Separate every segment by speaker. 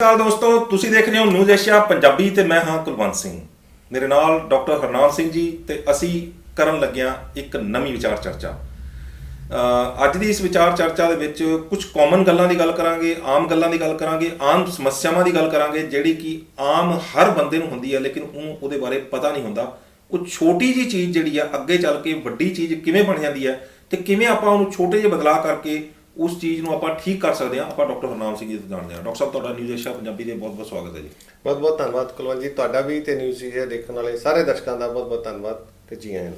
Speaker 1: ਸਤਿ ਸ਼੍ਰੀ ਅਕਾਲ ਦੋਸਤੋ, ਤੁਸੀਂ ਦੇਖ ਰਹੇ ਹੋ ਨਿਊਜ਼ ਏਸ਼ੀਆ ਪੰਜਾਬੀ ਤੇ ਮੈਂ ਹਾਂ ਕੁਲਵੰਤ ਸਿੰਘ। ਮੇਰੇ ਨਾਲ ਡਾਕਟਰ ਹਰਨਾਮ ਸਿੰਘ ਜੀ ਤੇ ਅਸੀਂ ਕਰਨ ਲੱਗਿਆਂ ਇੱਕ ਨਵੀਂ ਵਿਚਾਰ ਚਰਚਾ। ਅੱਜ ਦੀ ਇਸ ਵਿਚਾਰ ਚਰਚਾ ਦੇ ਵਿੱਚ ਕੁਝ ਕਾਮਨ ਗੱਲਾਂ ਦੀ ਗੱਲ ਕਰਾਂਗੇ, ਆਮ ਗੱਲਾਂ ਦੀ ਗੱਲ ਕਰਾਂਗੇ, ਆਮ ਸਮੱਸਿਆਵਾਂ ਦੀ ਗੱਲ ਕਰਾਂਗੇ, ਜਿਹੜੀ ਕਿ ਆਮ ਹਰ ਬੰਦੇ ਨੂੰ ਹੁੰਦੀ ਹੈ, ਲੇਕਿਨ ਉਹਨੂੰ ਉਹਦੇ ਬਾਰੇ ਪਤਾ ਨਹੀਂ ਹੁੰਦਾ। ਉਹ ਛੋਟੀ ਜੀ ਚੀਜ਼ ਜਿਹੜੀ ਆ, ਅੱਗੇ ਚੱਲ ਕੇ ਵੱਡੀ ਚੀਜ਼ ਕਿਵੇਂ ਬਣ ਜਾਂਦੀ ਹੈ ਤੇ ਕਿਵੇਂ ਆਪਾਂ ਉਹਨੂੰ ਛੋਟੇ ਜਿਹੇ ਬਦਲਾਅ ਕਰਕੇ ਉਸ ਚੀਜ਼ ਨੂੰ ਆਪਾਂ ਠੀਕ ਕਰ ਸਕਦੇ ਹਾਂ। ਆਪਾਂ ਡਾਕਟਰ ਹਰਨਾਮ ਸਿੰਘ ਜੀ ਤੋਂ ਜਾਣਦੇ ਹਾਂ। ਡਾਕਟਰ ਸਾਹਿਬ ਤੁਹਾਡਾ ਨਿਊਜ਼ ਏਸ਼ੀਆ ਪੰਜਾਬੀ ਦੇ ਬਹੁਤ ਬਹੁਤ ਸਵਾਗਤ ਹੈ ਜੀ।
Speaker 2: ਬਹੁਤ ਬਹੁਤ ਧੰਨਵਾਦ ਕੁਲਵੰਤ ਜੀ। ਤੁਹਾਡਾ ਵੀ ਤੇ ਨਿਊਜ਼ ਇਹ ਦੇਖਣ ਵਾਲੇ ਸਾਰੇ ਦਰਸ਼ਕਾਂ ਦਾ ਬਹੁਤ ਬਹੁਤ ਧੰਨਵਾਦ ਤੇ ਜੀ ਆਇਆਂ।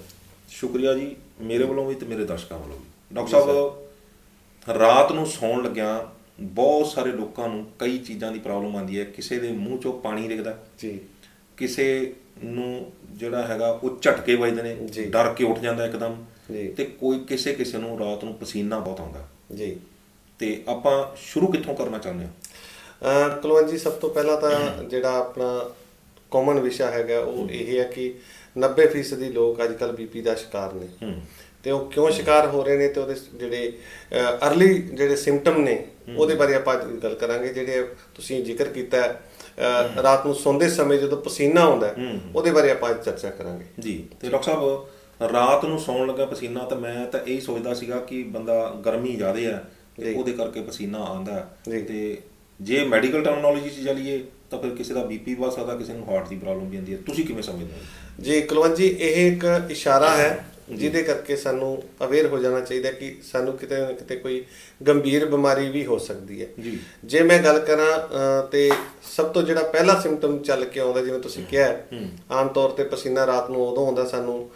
Speaker 1: ਸ਼ੁਕਰੀਆ ਜੀ ਮੇਰੇ ਵੱਲੋਂ ਵੀ ਤੇ ਮੇਰੇ ਦਰਸ਼ਕਾਂ ਵੱਲੋਂ ਵੀ। ਡਾਕਟਰ ਸਾਹਿਬ ਰਾਤ ਨੂੰ ਸੌਣ ਲੱਗਿਆ ਬਹੁਤ ਸਾਰੇ ਲੋਕਾਂ ਨੂੰ ਕਈ ਚੀਜ਼ਾਂ ਦੀ ਪ੍ਰੋਬਲਮ ਆਉਂਦੀ ਹੈ। ਕਿਸੇ ਦੇ ਮੂੰਹ ਚੋਂ ਪਾਣੀ ਡਿੱਗਦਾ
Speaker 2: ਜੀ।
Speaker 1: ਕਿਸੇ ਨੂੰ ਜਿਹੜਾ ਹੈਗਾ ਉਹ ਝਟਕੇ ਵੱਜਦੇ। ਨੇ। ਡਰ ਕੇ ਉੱਠ ਜਾਂਦਾ ਇੱਕਦਮ। ਤੇ ਕੋਈ ਕਿਸੇ ਕਿਸੇ ਨੂੰ ਰਾਤ ਨੂੰ ਪਸੀਨਾ ਬਹੁਤ ਆਉਂਦਾ।
Speaker 2: ਜੀ।
Speaker 1: ਤੇ ਆਪਾਂ ਸ਼ੁਰੂ ਕਿੱਥੋਂ ਕਰਨਾ ਚਾਹੁੰਦੇ ਹਾਂ?
Speaker 2: ਕੁਲਵੰਤ ਜੀ ਸਭ ਤੋਂ ਪਹਿਲਾਂ ਤਾਂ ਜਿਹੜਾ ਆਪਣਾ ਕਾਮਨ ਵਿਸ਼ਾ ਹੈਗਾ ਉਹ ਇਹ ਹੈ ਕਿ 90% ਦੀ ਲੋਕ ਅੱਜ ਕੱਲ ਬੀਪੀ ਦਾ ਸ਼ਿਕਾਰ ਨੇ। ਤੇ ਉਹ ਕਿਉਂ ਸ਼ਿਕਾਰ ਹੋ ਰਹੇ ਨੇ ਤੇ ਉਹਦੇ ਜਿਹੜੇ ਅਰਲੀ ਜਿਹੜੇ ਸਿੰਪਟਮ ਨੇ ਉਹਦੇ ਬਾਰੇ ਆਪਾਂ ਅੱਜ ਗੱਲ ਕਰਾਂਗੇ। ਜਿਹੜੇ ਤੁਸੀਂ ਜ਼ਿਕਰ ਕੀਤਾ ਰਾਤ ਨੂੰ ਸੌਂਦੇ ਸਮੇਂ ਜਦੋਂ ਪਸੀਨਾ ਆਉਂਦਾ। ਉਹਦੇ ਬਾਰੇ ਆਪਾਂ ਅੱਜ ਚਰਚਾ ਕਰਾਂਗੇ।
Speaker 1: ਜੀ। ਤੇ ਡਾਕਟਰ ਸਾਹਿਬ ਰਾਤ ਨੂੰ ਸੌਣ ਲੱਗਾ ਪਸੀਨਾ ਤਾਂ ਮੈਂ ਤਾਂ ਇਹ ਸੋਚਦਾ ਸੀਗਾ ਕਿ ਬੰਦਾ ਗਰਮੀ ਜ਼ਿਆਦੇ ਆ ਤੇ। ਉਹਦੇ ਕਰਕੇ ਪਸੀਨਾ ਆਉਂਦਾ ਹੈ।
Speaker 2: ਜੀ।
Speaker 1: ਤੇ ਜੇ ਮੈਡੀਕਲ ਟਰਮਨੋਲੋਜੀ 'ਚ ਚੱਲੀਏ ਤਾਂ ਫਿਰ ਕਿਸੇ ਦਾ ਬੀਪੀ ਵੱਧ ਸਕਦਾ ਕਿਸੇ ਨੂੰ ਹਾਰਟ ਦੀ ਪ੍ਰੋਬਲਮ ਵੀ ਆਉਂਦੀ ਹੈ ਤੁਸੀਂ ਕਿਵੇਂ ਸਮਝਦੇ ਹੋ
Speaker 2: ਜੀ ਕੁਲਵੰਤ ਜੀ ਇਹ ਇੱਕ ਇਸ਼ਾਰਾ ਹੈ ਜਿਹਦੇ ਕਰਕੇ ਸਾਨੂੰ ਅਵੇਅਰ ਹੋ ਜਾਣਾ ਚਾਹੀਦਾ ਕਿ ਸਾਨੂੰ ਕਿਤੇ ਨਾ ਕਿਤੇ ਕੋਈ ਗੰਭੀਰ ਬਿਮਾਰੀ ਵੀ ਹੋ ਸਕਦੀ ਹੈ।
Speaker 1: ਜੀ।
Speaker 2: ਜੇ ਮੈਂ ਗੱਲ ਕਰਾਂ ਤੇ ਸਭ ਤੋਂ ਜਿਹੜਾ ਪਹਿਲਾ ਸਿੰਪਟਮ ਚੱਲ ਕੇ ਆਉਂਦਾ ਜਿਵੇਂ ਤੁਸੀਂ ਕਿਹਾ ਆਮ ਤੌਰ ਤੇ ਪਸੀਨਾ ਰਾਤ ਨੂੰ ਉਦੋਂ ਆਉਂਦਾ ਸਾਨੂੰ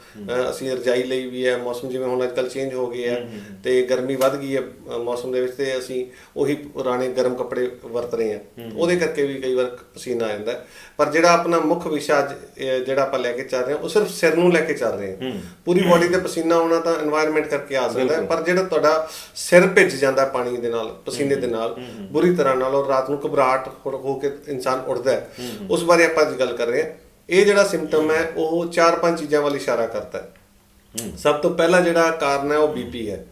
Speaker 2: ਅਸੀਂ ਰਜਾਈ ਲਈ ਵੀ ਹੈ ਮੌਸਮ ਜਿਵੇਂ ਹੁਣ ਅੱਜਕੱਲ ਚੇਂਜ ਹੋ ਗਿਆ ਹੈ ਤੇ ਗਰਮੀ ਵੱਧ ਗਈ ਹੈ ਮੌਸਮ ਦੇ ਵਿੱਚ ਤੇ ਅਸੀਂ ਉਹੀ ਪੁਰਾਣੇ ਗਰਮ ਕੱਪੜੇ ਵਰਤ ਰਹੇ ਹਾਂ। ਉਹਦੇ ਕਰਕੇ ਵੀ ਕਈ ਵਾਰ ਪਸੀਨਾ ਆ ਜਾਂਦਾ। ਪਰ ਜਿਹੜਾ ਆਪਣਾ ਮੁੱਖ ਵਿਸ਼ਾ ਜਿਹੜਾ ਆਪਾਂ ਲੈ ਕੇ ਚੱਲ ਰਹੇ ਹਾਂ ਉਹ ਸਿਰਫ ਸਿਰ ਨੂੰ ਲੈ ਕੇ ਚੱਲ ਰਹੇ ਹਾਂ। ਪੂਰੀ ਬਾਡੀ ਤੇ ਪਸੀਨਾ ਆਉਣਾ ਤਾਂ এনवायरमेंट ਕਰਕੇ ਆ ਸਕਦਾ ਪਰ ਜਿਹੜਾ ਤੁਹਾਡਾ ਸਿਰ ਭਿੱਜ ਜਾਂਦਾ ਪਾਣੀ ਦੇ ਨਾਲ ਪਸੀਨੇ ਦੇ ਨਾਲ ਬੁਰੀ ਤਰ੍ਹਾਂ ਨਾਲ ਔਰ ਰਾਤ ਨੂੰ ਘਬਰਾਹਟ ਹੋ ਕੇ ਇਨਸਾਨ ਉੱਠਦਾ ਹੈ। ਉਸ ਬਾਰੇ ਆਪਾਂ ਅੱਜ ਗੱਲ ਕਰ ਰਹੇ ਹਾਂ। ਇਹ ਜਿਹੜਾ ਸਿੰਪਟਮ ਹੈ ਉਹ ਚਾਰ ਪੰਜ ਚੀਜ਼ਾਂ ਵੱਲ ਇਸ਼ਾਰਾ ਕਰਦਾ ਹੈ। ਸਭ ਤੋਂ ਪਹਿਲਾ ਜਿਹੜਾ ਕਾਰਨ ਹੈ ਉਹ ਬੀਪੀ ਹੈ।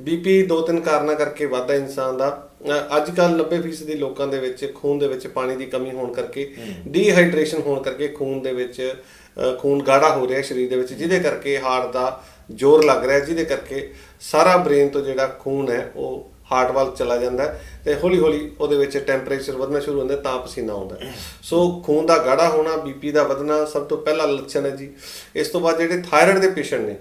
Speaker 2: ਬੀਪੀ ਦੋ ਤਿੰਨ ਕਾਰਨਾਂ ਕਰਕੇ ਵੱਧਦਾ ਇਨਸਾਨ ਦਾ। ਅੱਜ ਕੱਲ 90% ਦੀ ਲੋਕਾਂ ਦੇ ਵਿੱਚ ਖੂਨ ਦੇ ਵਿੱਚ ਪਾਣੀ ਦੀ ਕਮੀ ਹੋਣ ਕਰਕੇ ਡੀਹਾਈਡਰੇਸ਼ਨ ਹੋਣ ਕਰਕੇ ਖੂਨ ਦੇ ਵਿੱਚ ਖੂਨ ਗਾੜਾ ਹੋ ਰਿਹਾ ਸਰੀਰ ਦੇ ਵਿੱਚ ਜਿਹਦੇ ਕਰਕੇ ਹਾਰਟ ਦਾ ਜ਼ੋਰ ਲੱਗ ਰਿਹਾ ਜਿਹਦੇ ਕਰਕੇ ਸਾਰਾ ਬ੍ਰੇਨ ਤੋਂ ਜਿਹੜਾ ਖੂਨ ਹੈ ਉਹ ਹਾਰਟ ਵੱਲ ਚਲਾ ਜਾਂਦਾ ਤੇ ਹੌਲੀ ਹੌਲੀ ਉਹਦੇ ਵਿੱਚ ਟੈਂਪਰੇਚਰ ਵਧਣਾ ਸ਼ੁਰੂ ਹੁੰਦਾ ਤਾਂ ਪਸੀਨਾ ਆਉਂਦਾ। ਸੋ ਖੂਨ ਦਾ ਗਾੜਾ ਹੋਣਾ ਬੀਪੀ ਦਾ ਵਧਣਾ ਸਭ ਤੋਂ ਪਹਿਲਾ ਲੱਛਣ ਹੈ ਜੀ। ਇਸ ਤੋਂ ਬਾਅਦ ਜਿਹੜੇ ਥਾਇਰਾਇਡ ਦੇ ਪੇਸ਼ੈਂਟ ਨੇ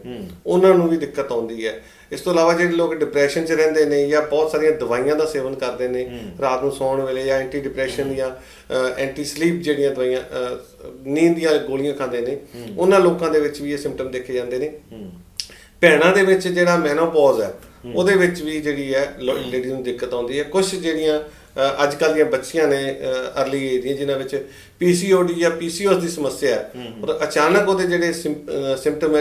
Speaker 2: ਉਹਨਾਂ ਨੂੰ ਵੀ ਦਿੱਕਤ ਆਉਂਦੀ ਹੈ। ਇਸ ਤੋਂ ਇਲਾਵਾ ਜਿਹੜੇ ਲੋਕ ਡਿਪਰੈਸ਼ਨ 'ਚ ਰਹਿੰਦੇ ਨੇ ਜਾਂ ਬਹੁਤ ਸਾਰੀਆਂ ਦਵਾਈਆਂ ਦਾ ਸੇਵਨ ਕਰਦੇ ਨੇ ਰਾਤ ਨੂੰ ਸੌਣ ਵੇਲੇ ਜਾਂ ਐਂਟੀ ਡਿਪਰੈਸ਼ਨ ਜਾਂ ਐਂਟੀ ਸਲੀਪ ਜਿਹੜੀਆਂ ਦਵਾਈਆਂ ਨੀਂਦ ਦੀਆਂ ਗੋਲੀਆਂ ਖਾਂਦੇ ਨੇ ਉਹਨਾਂ ਲੋਕਾਂ ਦੇ ਵਿੱਚ ਵੀ ਇਹ ਸਿੰਪਟਮ ਦੇਖੇ ਜਾਂਦੇ ਨੇ। ਭੈਣਾਂ ਦੇ ਵਿੱਚ ਜਿਹੜਾ ਮੈਨੋਪੌਜ਼ ਹੈ ਉਹਦੇ ਵਿੱਚ ਵੀ ਜਿਹੜੀ ਹੈ ਲੇਡੀ ਨੂੰ ਦਿੱਕਤ ਆਉਂਦੀ ਹੈ। ਕੁਝ ਜਿਹੜੀਆਂ ਅੱਜ ਕੱਲ ਦੀਆਂ ਬੱਚੀਆਂ ਨੇ ਅਰਲੀ ਏਜ ਦੀਆਂ ਜਿਨ੍ਹਾਂ ਵਿੱਚ ਪੀਸੀਓਡੀ ਜਾਂ ਪੀਸੀਓਐਸ ਦੀ ਸਮੱਸਿਆ ਹੈ। ਔਰ ਅਚਾਨਕ ਉਹਦੇ ਜਿਹੜੇ ਸਿੰਪਟਮ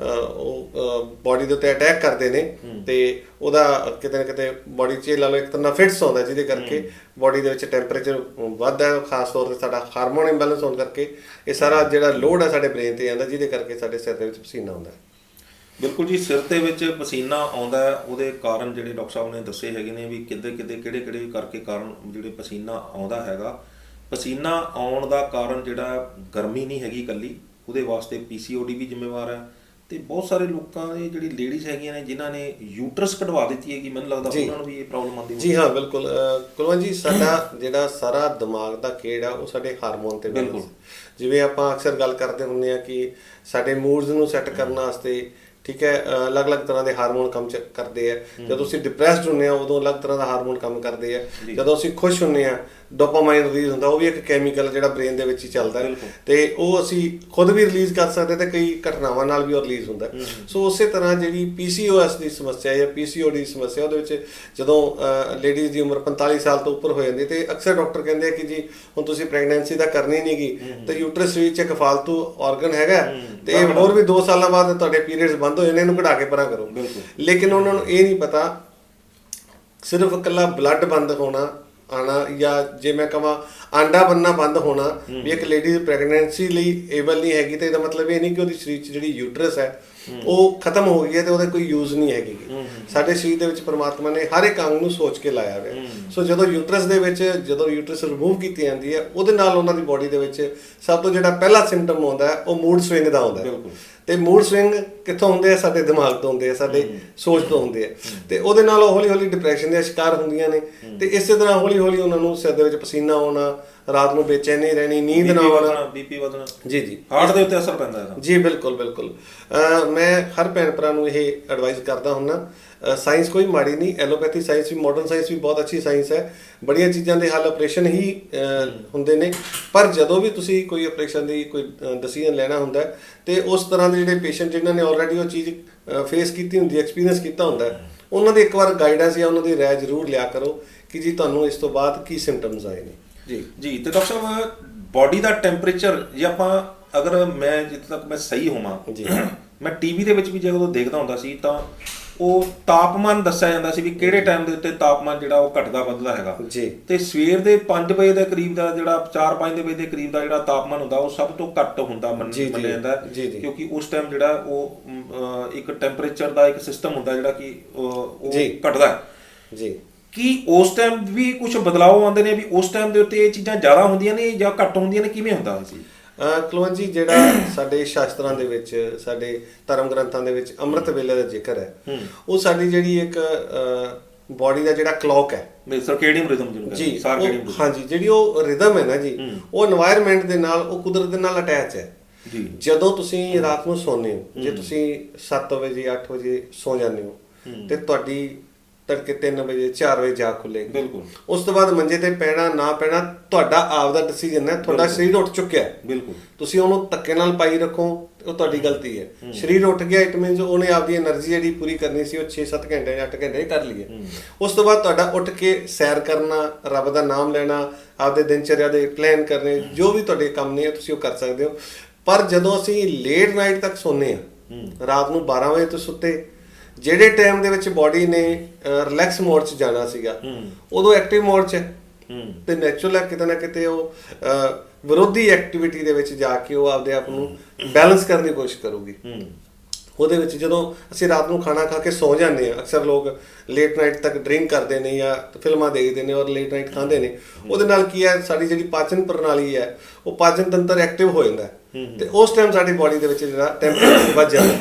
Speaker 2: ਉਹ ਬਾਡੀ ਦੇ ਉੱਤੇ ਅਟੈਕ ਕਰਦੇ ਨੇ ਤੇ ਉਹਦਾ ਕਿਤੇ ਨਾ ਕਿਤੇ ਬਾਡੀ 'ਚ ਇਹ ਲਾ ਲਓ ਇੱਕ ਤਰ੍ਹਾਂ ਫਿਟਸ ਆਉਂਦਾ ਜਿਹਦੇ ਕਰਕੇ ਬਾਡੀ ਦੇ ਵਿੱਚ ਟੈਂਪਰੇਚਰ ਵੱਧਦਾ ਹੈ। ਖਾਸ ਤੌਰ ਤੇ ਸਾਡਾ ਹਾਰਮੋਨ ਇੰਬੈਲੈਂਸ ਹੋਣ ਕਰਕੇ ਇਹ ਸਾਰਾ ਜਿਹੜਾ ਲੋਡ ਹੈ ਸਾਡੇ ਬ੍ਰੇਨ ਤੇ ਆਉਂਦਾ ਜਿਹਦੇ ਕਰਕੇ ਸਾਡੇ ਸਿਰ ਦੇ ਵਿੱਚ ਪਸੀਨਾ ਆਉਂਦਾ ਹੈ।
Speaker 1: ਬਿਲਕੁਲ ਜੀ ਸਿਰ ਦੇ ਵਿੱਚ ਪਸੀਨਾ ਆਉਂਦਾ ਉਹਦੇ ਕਾਰਨ ਜਿਹੜੇ ਡਾਕਟਰ ਸਾਹਿਬ ਨੇ ਦੱਸੇ ਹੈਗੇ ਨੇ ਵੀ ਕਿੱਦੇ ਕਿੱਦੇ ਕਿਹੜੇ ਕਿਹੜੇ ਕਰਕੇ ਕਾਰਨ ਜਿਹੜੇ ਪਸੀਨਾ ਆਉਂਦਾ ਹੈਗਾ ਪਸੀਨਾ ਆਉਣ ਦਾ ਕਾਰਨ ਜਿਹੜਾ ਗਰਮੀ ਨਹੀਂ ਹੈਗੀ ਇਕੱਲੀ ਉਹਦੇ ਵਾਸਤੇ ਪੀਸੀਓਡੀ ਵੀ ਜ਼ਿੰਮੇਵਾਰ ਹੈ ਤੇ ਬਹੁਤ ਸਾਰੇ ਲੋਕਾਂ ਦੇ ਜਿਹੜੀ ਲੇਡੀਜ਼ ਹੈਗੀਆਂ ਨੇ ਜਿਨ੍ਹਾਂ ਨੇ ਯੂਟਰਸ ਕਢਵਾ ਦਿੱਤੀ ਹੈਗੀ ਮੈਨੂੰ ਲੱਗਦਾ। ਉਹਨਾਂ ਨੂੰ ਵੀ ਇਹ ਪ੍ਰੋਬਲਮ ਆਉਂਦੀ ਹੋਊ।
Speaker 2: ਜੀ ਹਾਂ ਬਿਲਕੁਲ ਕੁਲਵੰਤ ਜੀ ਸਾਡਾ ਜਿਹੜਾ ਸਾਰਾ ਦਿਮਾਗ ਦਾ ਖੇਡ ਆ ਉਹ ਸਾਡੇ ਹਾਰਮੋਨ ਤੇ
Speaker 1: ਬਿਲਕੁਲ।
Speaker 2: ਜਿਵੇਂ ਆਪਾਂ ਅਕਸਰ ਗੱਲ ਕਰਦੇ ਹੁੰਦੇ ਆ ਕਿ ਸਾਡੇ ਮੂਡਸ ਨੂੰ ਸੈੱਟ ਕਰਨ ਵਾਸਤੇ ਠੀਕ ਹੈ ਅਲੱਗ-ਅਲੱਗ ਤਰ੍ਹਾਂ ਦੇ ਹਾਰਮੋਨ ਕੰਮ ਕਰਦੇ ਆ। ਜਦੋਂ ਅਸੀਂ ਡਿਪਰੈਸਡ ਹੁੰਦੇ ਆ ਉਦੋਂ ਅਲੱਗ ਤਰ੍ਹਾਂ ਦਾ ਹਾਰਮੋਨ ਕੰਮ ਕਰਦੇ ਆ। ਜਦੋਂ ਅਸੀਂ ਖੁਸ਼ ਹੁੰਦੇ ਆ ਡੋਪਾਮਾਈਨ ਰਿਲੀਜ਼ ਹੁੰਦਾ ਉਹ ਵੀ ਇੱਕ ਕੈਮੀਕਲ ਜਿਹੜਾ ਬ੍ਰੇਨ ਦੇ ਵਿੱਚ ਹੀ ਚੱਲਦਾ। ਤੇ ਉਹ ਅਸੀਂ ਖੁਦ ਵੀ ਰਿਲੀਜ਼ ਕਰ ਸਕਦੇ ਤੇ ਕਈ ਘਟਨਾਵਾਂ ਨਾਲ ਵੀ ਉਹ ਰਿਲੀਜ਼ ਹੁੰਦਾ। ਸੋ ਉਸੇ ਤਰ੍ਹਾਂ ਜਿਹੜੀ PCOS ਦੀ ਸਮੱਸਿਆ ਜਾਂ PCOD ਦੀ ਸਮੱਸਿਆ ਉਹਦੇ ਵਿੱਚ ਜਦੋਂ ਲੇਡੀਜ਼ ਦੀ ਉਮਰ 45 ਸਾਲ ਤੋਂ ਉੱਪਰ ਹੋ ਜਾਂਦੀ ਤੇ ਅਕਸਰ ਡਾਕਟਰ ਕਹਿੰਦੇ ਆ ਕਿ ਜੀ ਹੁਣ ਤੁਸੀਂ ਪ੍ਰੈਗਨੈਂਸੀ ਤਾਂ ਕਰਨੀ ਨਹੀਂਗੀ ਤੇ ਯੂਟਰਸ ਵਿੱਚ ਇੱਕ ਫਾਲਤੂ ਆਰਗਨ ਹੈਗਾ ਤੇ ਇਹ ਹੋਰ ਵੀ 2 ਸਾਲਾਂ ਬਾਅਦ ਤੁਹਾਡੇ ਪੀਰੀਅਡਸ ਬੰਦ ਹੋ ਜਾਣੇ ਇਹਨੂੰ ਕਢਾ ਕੇ ਪਰਾਂ ਕਰੋ
Speaker 1: ਬਿਲਕੁਲ।
Speaker 2: ਲੇਕਿਨ ਉਹਨਾਂ ਨੂੰ ਇਹ ਨਹੀਂ ਪਤਾ ਸਿਰਫ ਇਕੱਲਾ ਬਲੱਡ ਬੰਦ ਹੋਣਾ ਆਣਾ ਜਾਂ ਜੇ ਮੈਂ ਕਹਾਂ ਆਂਡਾ ਬੰਨਾ ਬੰਦ ਹੋਣਾ ਵੀ ਇੱਕ ਲੇਡੀ ਪ੍ਰੈਗਨੈਂਸੀ ਲਈ ਏਬਲ ਨਹੀਂ ਹੈਗੀ ਤੇ ਇਹਦਾ ਮਤਲਬ ਇਹ ਨਹੀਂ ਕਿ ਉਹਦੀ ਸਰੀਰ 'ਚ ਜਿਹੜੀ ਯੂਟਰਸ ਹੈ ਉਹ ਖਤਮ ਹੋ ਗਈ ਹੈ ਤੇ ਉਹਦਾ ਕੋਈ ਯੂਜ਼ ਨਹੀਂ ਹੈਗੀ। ਸਾਡੇ ਸਰੀਰ ਦੇ ਵਿੱਚ ਪ੍ਰਮਾਤਮਾ ਨੇ ਹਰ ਇੱਕ ਅੰਗ ਨੂੰ ਸੋਚ ਕੇ ਲਾਇਆ ਹੋਇਆ। ਸੋ ਜਦੋਂ ਯੂਟਰਸ ਦੇ ਵਿੱਚ ਜਦੋਂ ਯੂਟਰਸ ਰਿਮੂਵ ਕੀਤੀ ਜਾਂਦੀ ਹੈ ਉਹਦੇ ਨਾਲ ਉਹਨਾਂ ਦੀ ਬਾਡੀ ਦੇ ਵਿੱਚ ਸਭ ਤੋਂ ਜਿਹੜਾ ਪਹਿਲਾ ਸਿੰਪਟਮ ਆਉਂਦਾ ਹੈ ਉਹ ਮੂਡ ਸਵਿੰਗ ਦਾ ਆਉਂਦਾ ਹੈ।
Speaker 1: ਬਿਲਕੁਲ।
Speaker 2: ਤੇ ਮੂਡ ਸਵਿੰਗ ਕਿੱਥੋਂ ਹੁੰਦੇ ਆ? ਸਾਡੇ ਦਿਮਾਗ ਤੋਂ ਹੁੰਦੇ ਆ ਸਾਡੇ ਸੋਚ ਤੋਂ ਹੁੰਦੇ ਆ। ਤੇ ਉਹਦੇ ਨਾਲ ਉਹ ਹੌਲੀ ਹੌਲੀ ਡਿਪਰੈਸ਼ਨ ਦੇ ਸ਼ਿਕਾਰ ਹੁੰਦੀਆਂ ਨੇ। ਤੇ ਇਸੇ ਤਰ੍ਹਾਂ ਹੌਲੀ ਹੌਲੀ ਉਹਨਾਂ ਨੂੰ ਸਿਰ ਦੇ ਵਿੱਚ ਪਸੀਨਾ ਆਉਣਾ ਰਾਤ ਨੂੰ ਬੇਚੈਨੀ ਰਹਿਣੀ ਨੀਂਦ ਨਾ ਆਉਣਾ।
Speaker 1: ਬੀਪੀ ਵਧਣਾ।
Speaker 2: ਜੀ ਜੀ।
Speaker 1: ਹਾਰਟ ਦੇ ਉੱਤੇ ਅਸਰ ਪੈਂਦਾ ਇਹਦਾ।
Speaker 2: ਜੀ ਬਿਲਕੁਲ ਬਿਲਕੁਲ। ਮੈਂ ਹਰ ਭੈਣ ਭਰਾ ਨੂੰ ਇਹ ਐਡਵਾਈਸ ਕਰਦਾ ਹੁੰਨਾ ਸਾਇੰਸ ਕੋਈ ਮਾੜੀ ਨਹੀਂ ਐਲੋਪੈਥੀ ਸਾਇੰਸ ਵੀ ਮਾਡਰਨ ਸਾਇੰਸ ਵੀ ਬਹੁਤ ਅੱਛੀ ਸਾਇੰਸ ਹੈ। ਬੜੀਆਂ ਚੀਜ਼ਾਂ ਦੇ ਹੱਲ ਆਪਰੇਸ਼ਨ ਹੀ ਹੁੰਦੇ ਨੇ। ਪਰ ਜਦੋਂ ਵੀ ਤੁਸੀਂ ਕੋਈ ਆਪਰੇਸ਼ਨ ਦੀ ਕੋਈ ਡਿਸੀਜਨ ਲੈਣਾ ਹੁੰਦਾ ਤੇ ਉਸ ਤਰ੍ਹਾਂ ਦੇ ਜਿਹੜੇ ਪੇਸ਼ੈਂਟ ਜਿਨ੍ਹਾਂ ਨੇ ਆਲਰੇਡੀ ਉਹ ਚੀਜ਼ ਫੇਸ ਕੀਤੀ ਹੁੰਦੀ ਹੈ ਐਕਸਪੀਰੀਅੰਸ ਕੀਤਾ ਹੁੰਦਾ ਉਹਨਾਂ ਦੀ ਇੱਕ ਵਾਰ ਗਾਈਡੈਂਸ ਜਾਂ ਉਹਨਾਂ ਦੀ ਰਾਏ ਜ਼ਰੂਰ ਲਿਆ ਕਰੋ ਕਿ ਜੀ ਤੁਹਾਨੂੰ ਇਸ ਤੋਂ ਬਾਅਦ ਕੀ ਸਿੰਪਟਮਸ ਆਏ ਨੇ। ਜੀ।
Speaker 1: ਜੀ ਤੇ ਡਾਕਟਰ ਸਾਹਿਬ ਬਾਡੀ ਦਾ ਟੈਂਪਰੇਚਰ ਜੇ ਆਪਾਂ ਅਗਰ ਮੈਂ ਜਿੱਥੇ ਤੱਕ ਮੈਂ ਸਹੀ ਹੋਵਾਂ
Speaker 2: ਜੀ।
Speaker 1: ਮੈਂ ਟੀਵੀ ਦੇ ਵਿੱਚ ਵੀ ਜਦੋਂ ਦੇਖਦਾ ਹੁੰਦਾ ਸੀ ਤਾਂ ਉਹ ਤਾਪਮਾਨ ਦੱਸਿਆ ਜਾਂਦਾ ਸੀ ਵੀ ਕਿਹੜੇ ਟਾਈਮ ਦੇ ਉੱਤੇ ਤਾਪਮਾਨ ਜਿਹੜਾ ਉਹ ਘਟਦਾ ਵੱਧਦਾ ਹੈਗਾ
Speaker 2: ਜੀ।
Speaker 1: ਤੇ ਸਵੇਰ ਦੇ 5 ਵਜੇ ਦੇ ਕਰੀਬ ਦਾ ਜਿਹੜਾ 4-5 ਵਜੇ ਦੇ ਕਰੀਬ ਦਾ ਜਿਹੜਾ ਤਾਪਮਾਨ ਹੁੰਦਾ ਉਹ ਸਭ ਤੋਂ ਘੱਟ ਹੁੰਦਾ। ਮੰਨਿਆ ਜਾਂਦਾ। ਕਿਉਂਕਿ ਉਸ ਟਾਈਮ ਜਿਹੜਾ ਉਹ ਇੱਕ ਟੈਂਪਰੇਚਰ ਦਾ ਇੱਕ ਸਿਸਟਮ ਹੁੰਦਾ ਜਿਹੜਾ ਕਿ ਉਹ। ਘਟਦਾ
Speaker 2: ਜੀ
Speaker 1: ਕੀ ਉਸ ਟਾਈਮ ਵੀ ਕੁਝ ਬਦਲਾਅ ਆਉਂਦੇ ਨੇ ਵੀ ਉਸ ਟਾਈਮ ਦੇ ਉੱਤੇ ਇਹ ਚੀਜ਼ਾਂ ਜ਼ਿਆਦਾ ਹੁੰਦੀਆਂ ਨੇ ਜਾਂ ਘੱਟ ਹੁੰਦੀਆਂ ਨੇ ਕਿਵੇਂ ਹੁੰਦਾ ਸੀ
Speaker 2: ਕਲਵੰਤ ਜੀ ਜਿਹੜਾ ਸਾਡੇ ਸ਼ਾਸਤਰਾਂ ਦੇ ਵਿੱਚ ਸਾਡੇ ਧਰਮ ਗ੍ਰੰਥਾਂ ਦੇ ਵਿੱਚ ਅੰਮ੍ਰਿਤ ਵੇਲੇ ਦਾ ਜ਼ਿਕਰ ਹੈ ਉਹ ਸਾਡੀ ਜਿਹੜੀ ਇੱਕ ਬਾਡੀ ਦਾ ਜਿਹੜਾ ਕਲੌਕ ਹੈ।
Speaker 1: ਬਿਲ ਰਿਦਮ ਜਿਹਨੂੰ ਕਹਿੰਦੇ
Speaker 2: ਸਰਕੇਡੀਅਨ ਹਾਂਜੀ ਜਿਹੜੀ ਉਹ ਰਿਦਮ ਹੈ ਨਾ ਜੀ ਉਹ এনवायरमेंट ਦੇ ਨਾਲ ਉਹ ਕੁਦਰਤ ਦੇ ਨਾਲ ਅਟੈਚ ਹੈ। ਜਦੋਂ ਤੁਸੀਂ ਰਾਤ ਨੂੰ ਸੌਂਦੇ ਹੋ ਜੇ ਤੁਸੀਂ 7 ਵਜੇ 8 ਵਜੇ ਸੌ ਜਾਂਦੇ ਹੋ। ਤੇ ਤੁਹਾਡੀ ਤੜਕੇ 3 ਵਜੇ 4 ਵਜੇ ਜਾ ਖੁੱਲੇ
Speaker 1: ਬਿਲਕੁਲ।
Speaker 2: ਉਸ ਤੋਂ ਬਾਅਦ ਮੰਜੇ ਤੇ ਪੈਣਾ ਨਾ ਪੈਣਾ ਤੁਹਾਡਾ ਆਪ ਦਾ ਡਿਸੀਜਨ ਹੈ ਤੁਹਾਡਾ ਸਰੀਰ ਉੱਠ ਚੁੱਕਿਆ
Speaker 1: ਬਿਲਕੁਲ।
Speaker 2: ਤੁਸੀਂ ਉਹਨੂੰ ਧੱਕੇ ਨਾਲ ਪਾਈ ਰੱਖੋ ਉਹ ਤੁਹਾਡੀ ਗਲਤੀ ਹੈ। ਸਰੀਰ ਉੱਠ ਗਿਆ ਇਟ ਮੀਨਸ ਉਹਨੇ ਆਪਦੀ એનર્ਜੀ ਜਿਹੜੀ ਪੂਰੀ ਕਰਨੀ ਸੀ ਉਹ 6-7 ਘੰਟੇ ਜਾਂ 8 ਘੰਟੇ ਕਰ ਲਈਏ। ਉਸ ਤੋਂ ਬਾਅਦ ਤੁਹਾਡਾ ਉੱਠ ਕੇ ਸੈਰ ਕਰਨਾ ਰੱਬ ਦਾ ਨਾਮ ਲੈਣਾ ਆਪਦੇ ਦਿਨਚਰਿਆ ਦੇ ਪਲਾਨ ਕਰਨੇ ਜੋ ਵੀ ਤੁਹਾਡੇ ਕੰਮ ਨੇ ਤੁਸੀਂ ਉਹ ਕਰ ਸਕਦੇ ਹੋ। ਪਰ ਜਦੋਂ ਅਸੀਂ ਲੇਟ ਨਾਈਟ ਤੱਕ ਸੌਨੇ ਆ ਰਾਤ ਨੂੰ 12 ਵਜੇ ਤੋਂ ਸੁੱਤੇ ਜਿਹੜੇ ਟਾਈਮ ਦੇ ਵਿੱਚ ਬਾਡੀ ਨੇ ਰਿਲੈਕਸ ਮੋਡ 'ਚ ਜਾਣਾ ਸੀਗਾ ਉਦੋਂ ਐਕਟਿਵ ਮੋਡ 'ਚ ਹੈ। ਤੇ ਨੈਚੁਰਲ ਹੈ ਕਿਤੇ ਨਾ ਕਿਤੇ ਉਹ ਵਿਰੋਧੀ ਐਕਟੀਵਿਟੀ ਦੇ ਵਿੱਚ ਜਾ ਕੇ ਉਹ ਆਪਦੇ ਆਪ ਨੂੰ ਬੈਲੈਂਸ ਕਰਨ ਦੀ ਕੋਸ਼ਿਸ਼ ਕਰੂਗੀ। ਉਹਦੇ ਵਿੱਚ ਜਦੋਂ ਅਸੀਂ ਰਾਤ ਨੂੰ ਖਾਣਾ ਖਾ ਕੇ ਸੌ ਜਾਂਦੇ ਆ ਅਕਸਰ ਲੋਕ ਲੇਟ ਨਾਈਟ ਤੱਕ ਡਰਿੰਕ ਕਰਦੇ ਨੇ ਜਾਂ ਫਿਲਮਾਂ ਦੇਖਦੇ ਨੇ ਔਰ ਲੇਟ ਨਾਈਟ ਖਾਂਦੇ ਨੇ ਉਹਦੇ ਨਾਲ ਕੀ ਹੈ ਸਾਡੀ ਜਿਹੜੀ ਪਾਚਨ ਪ੍ਰਣਾਲੀ ਹੈ ਉਹ ਪਾਚਨ ਤੰਤਰ ਐਕਟਿਵ ਹੋ ਜਾਂਦਾ ਹੈ। ਤੇ ਉਸ ਟਾਈਮ ਸਾਡੀ ਬਾਡੀ ਦੇ ਵਿੱਚ ਜਿਹੜਾ ਟੈਂਪਰੇਚਰ ਵੱਧ ਜਾਂਦਾ।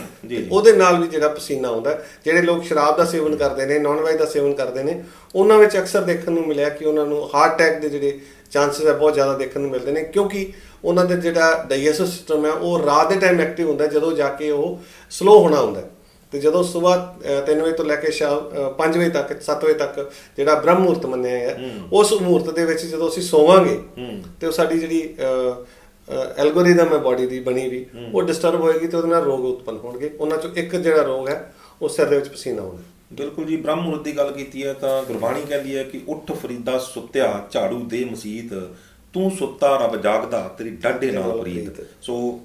Speaker 2: ਉਹਦੇ ਨਾਲ ਵੀ ਜਿਹੜਾ ਪਸੀਨਾ ਆਉਂਦਾ। ਜਿਹੜੇ ਲੋਕ ਸ਼ਰਾਬ ਦਾ ਸੇਵਨ ਕਰਦੇ ਨੇ ਨਾਨ ਵੈਜ ਦਾ ਸੇਵਨ ਕਰਦੇ ਨੇ ਉਹਨਾਂ ਵਿੱਚ ਅਕਸਰ ਦੇਖਣ ਨੂੰ ਮਿਲਿਆ ਕਿ ਉਹਨਾਂ ਨੂੰ ਹਾਰਟ ਅਟੈਕ ਦੇ ਜਿਹੜੇ ਚਾਂਸਸ ਹੈ ਬਹੁਤ ਜ਼ਿਆਦਾ ਦੇਖਣ ਨੂੰ ਮਿਲਦੇ ਨੇ ਕਿਉਂਕਿ ਉਹਨਾਂ ਦਾ ਜਿਹੜਾ ਡਾਈਜੈਸਟਿਵ ਸਿਸਟਮ ਹੈ ਉਹ ਰਾਤ ਦੇ ਟਾਈਮ ਐਕਟਿਵ ਹੁੰਦਾ ਜਦੋਂ ਜਾ ਕੇ ਉਹ ਸਲੋ ਹੋਣਾ ਹੁੰਦਾ। ਤੇ ਜਦੋਂ ਸਵੇਰ 3 ਵਜੇ ਤੋਂ ਲੈ ਕੇ ਸ਼ਾਮ 5 ਵਜੇ ਤੱਕ 7 ਵਜੇ ਤੱਕ ਜਿਹੜਾ ਬ੍ਰਹਮ ਮੁਹੂਰਤ ਮੰਨਿਆ ਹੈ ਉਸ ਮੁਹੂਰਤ ਦੇ ਵਿੱਚ ਜਦੋਂ ਅਸੀਂ ਸੋਵਾਂਗੇ ਤੇ ਉਹ ਸਾਡੀ ਜਿਹੜੀ ਐਲਗੋਰਿਦਮ ਹੈ ਬਾਡੀ ਦੀ ਬਣੀ ਵੀ ਉਹ ਡਿਸਟਰਬ ਹੋਏਗੀ ਤੇ ਉਹਦੇ ਨਾਲ ਰੋਗ ਉਤਪੰਨ ਹੋਣਗੇ। ਉਹਨਾਂ ਚੋਂ ਇੱਕ ਜਿਹੜਾ ਰੋਗ ਹੈ ਉਹ ਸਿਰ ਦੇ ਵਿੱਚ ਪਸੀਨਾ ਆਉਣਾ।
Speaker 1: ਬਿਲਕੁਲ ਜੀ ਬ੍ਰਹਮ ਮੁਹੂਰਤ ਦੀ ਗੱਲ ਕੀਤੀ ਹੈ ਤਾਂ ਗੁਰਬਾਣੀ ਕਹਿੰਦੀ ਹੈ ਕਿ ਉੱਠ ਫਰੀਦਾ ਸੁੱਤਿਆ ਝਾੜੂ ਦੇ ਮਸੀਤ ਤੂੰ ਸੁੱਤਾ ਰੱਬ ਜਾਗਦਾ ਤੇਰੀ ਡਾਢੇ ਨਾਲ ਪ੍ਰੀਤ। ਸੋ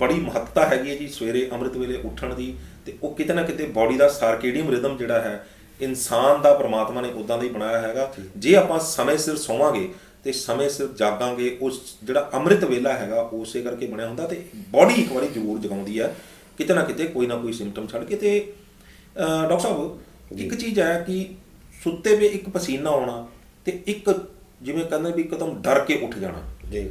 Speaker 1: ਬੜੀ ਮਹੱਤਤਾ ਹੈਗੀ ਹੈ ਜੀ ਸਵੇਰੇ ਅੰਮ੍ਰਿਤ ਵੇਲੇ ਉੱਠਣ ਦੀ ਤੇ ਉਹ ਕਿਤੇ ਨਾ ਕਿਤੇ ਬਾਡੀ ਦਾ ਸਰਕੇਡੀਅਮ ਰਿਦਮ ਜਿਹੜਾ ਹੈ ਇਨਸਾਨ ਦਾ ਪ੍ਰਮਾਤਮਾ ਨੇ ਉਦਾਂ ਦਾ ਹੀ ਬਣਾਇਆ ਹੈਗਾ। ਜੇ ਆਪਾਂ ਸਮੇਂ ਸਿਰ ਸੌਵਾਂਗੇ ਤੇ ਸਮੇਂ ਸਿਰ ਜਾਗਾਂਗੇ ਉਸ ਜਿਹੜਾ ਅੰਮ੍ਰਿਤ ਵੇਲਾ ਹੈਗਾ ਉਸੇ ਕਰਕੇ ਬਣਿਆ ਹੁੰਦਾ ਤੇ ਬਾਡੀ ਇੱਕ ਵਾਰੀ ਜ਼ਰੂਰ ਜਗਾਉਂਦੀ ਹੈ। ਕਿਤੇ ਨਾ ਕਿਤੇ ਕੋਈ ਨਾ ਕੋਈ ਸਿੰਪਟਮ ਛੱਡ ਕੇ ਤੇ ਡਾਕਟਰ ਸਾਹਿਬ ਇੱਕ ਚੀਜ਼ ਹੈ ਕਿ ਸੁੱਤੇ ਵੇ ਇੱਕ ਪਸੀਨਾ ਆਉਣਾ ਤੇ ਇੱਕ ਜਿਵੇਂ ਕਹਿੰਦੇ ਵੀ ਇੱਕਦਮ ਡਰ ਕੇ ਉੱਠ ਜਾਣਾ।
Speaker 2: ਜੀ।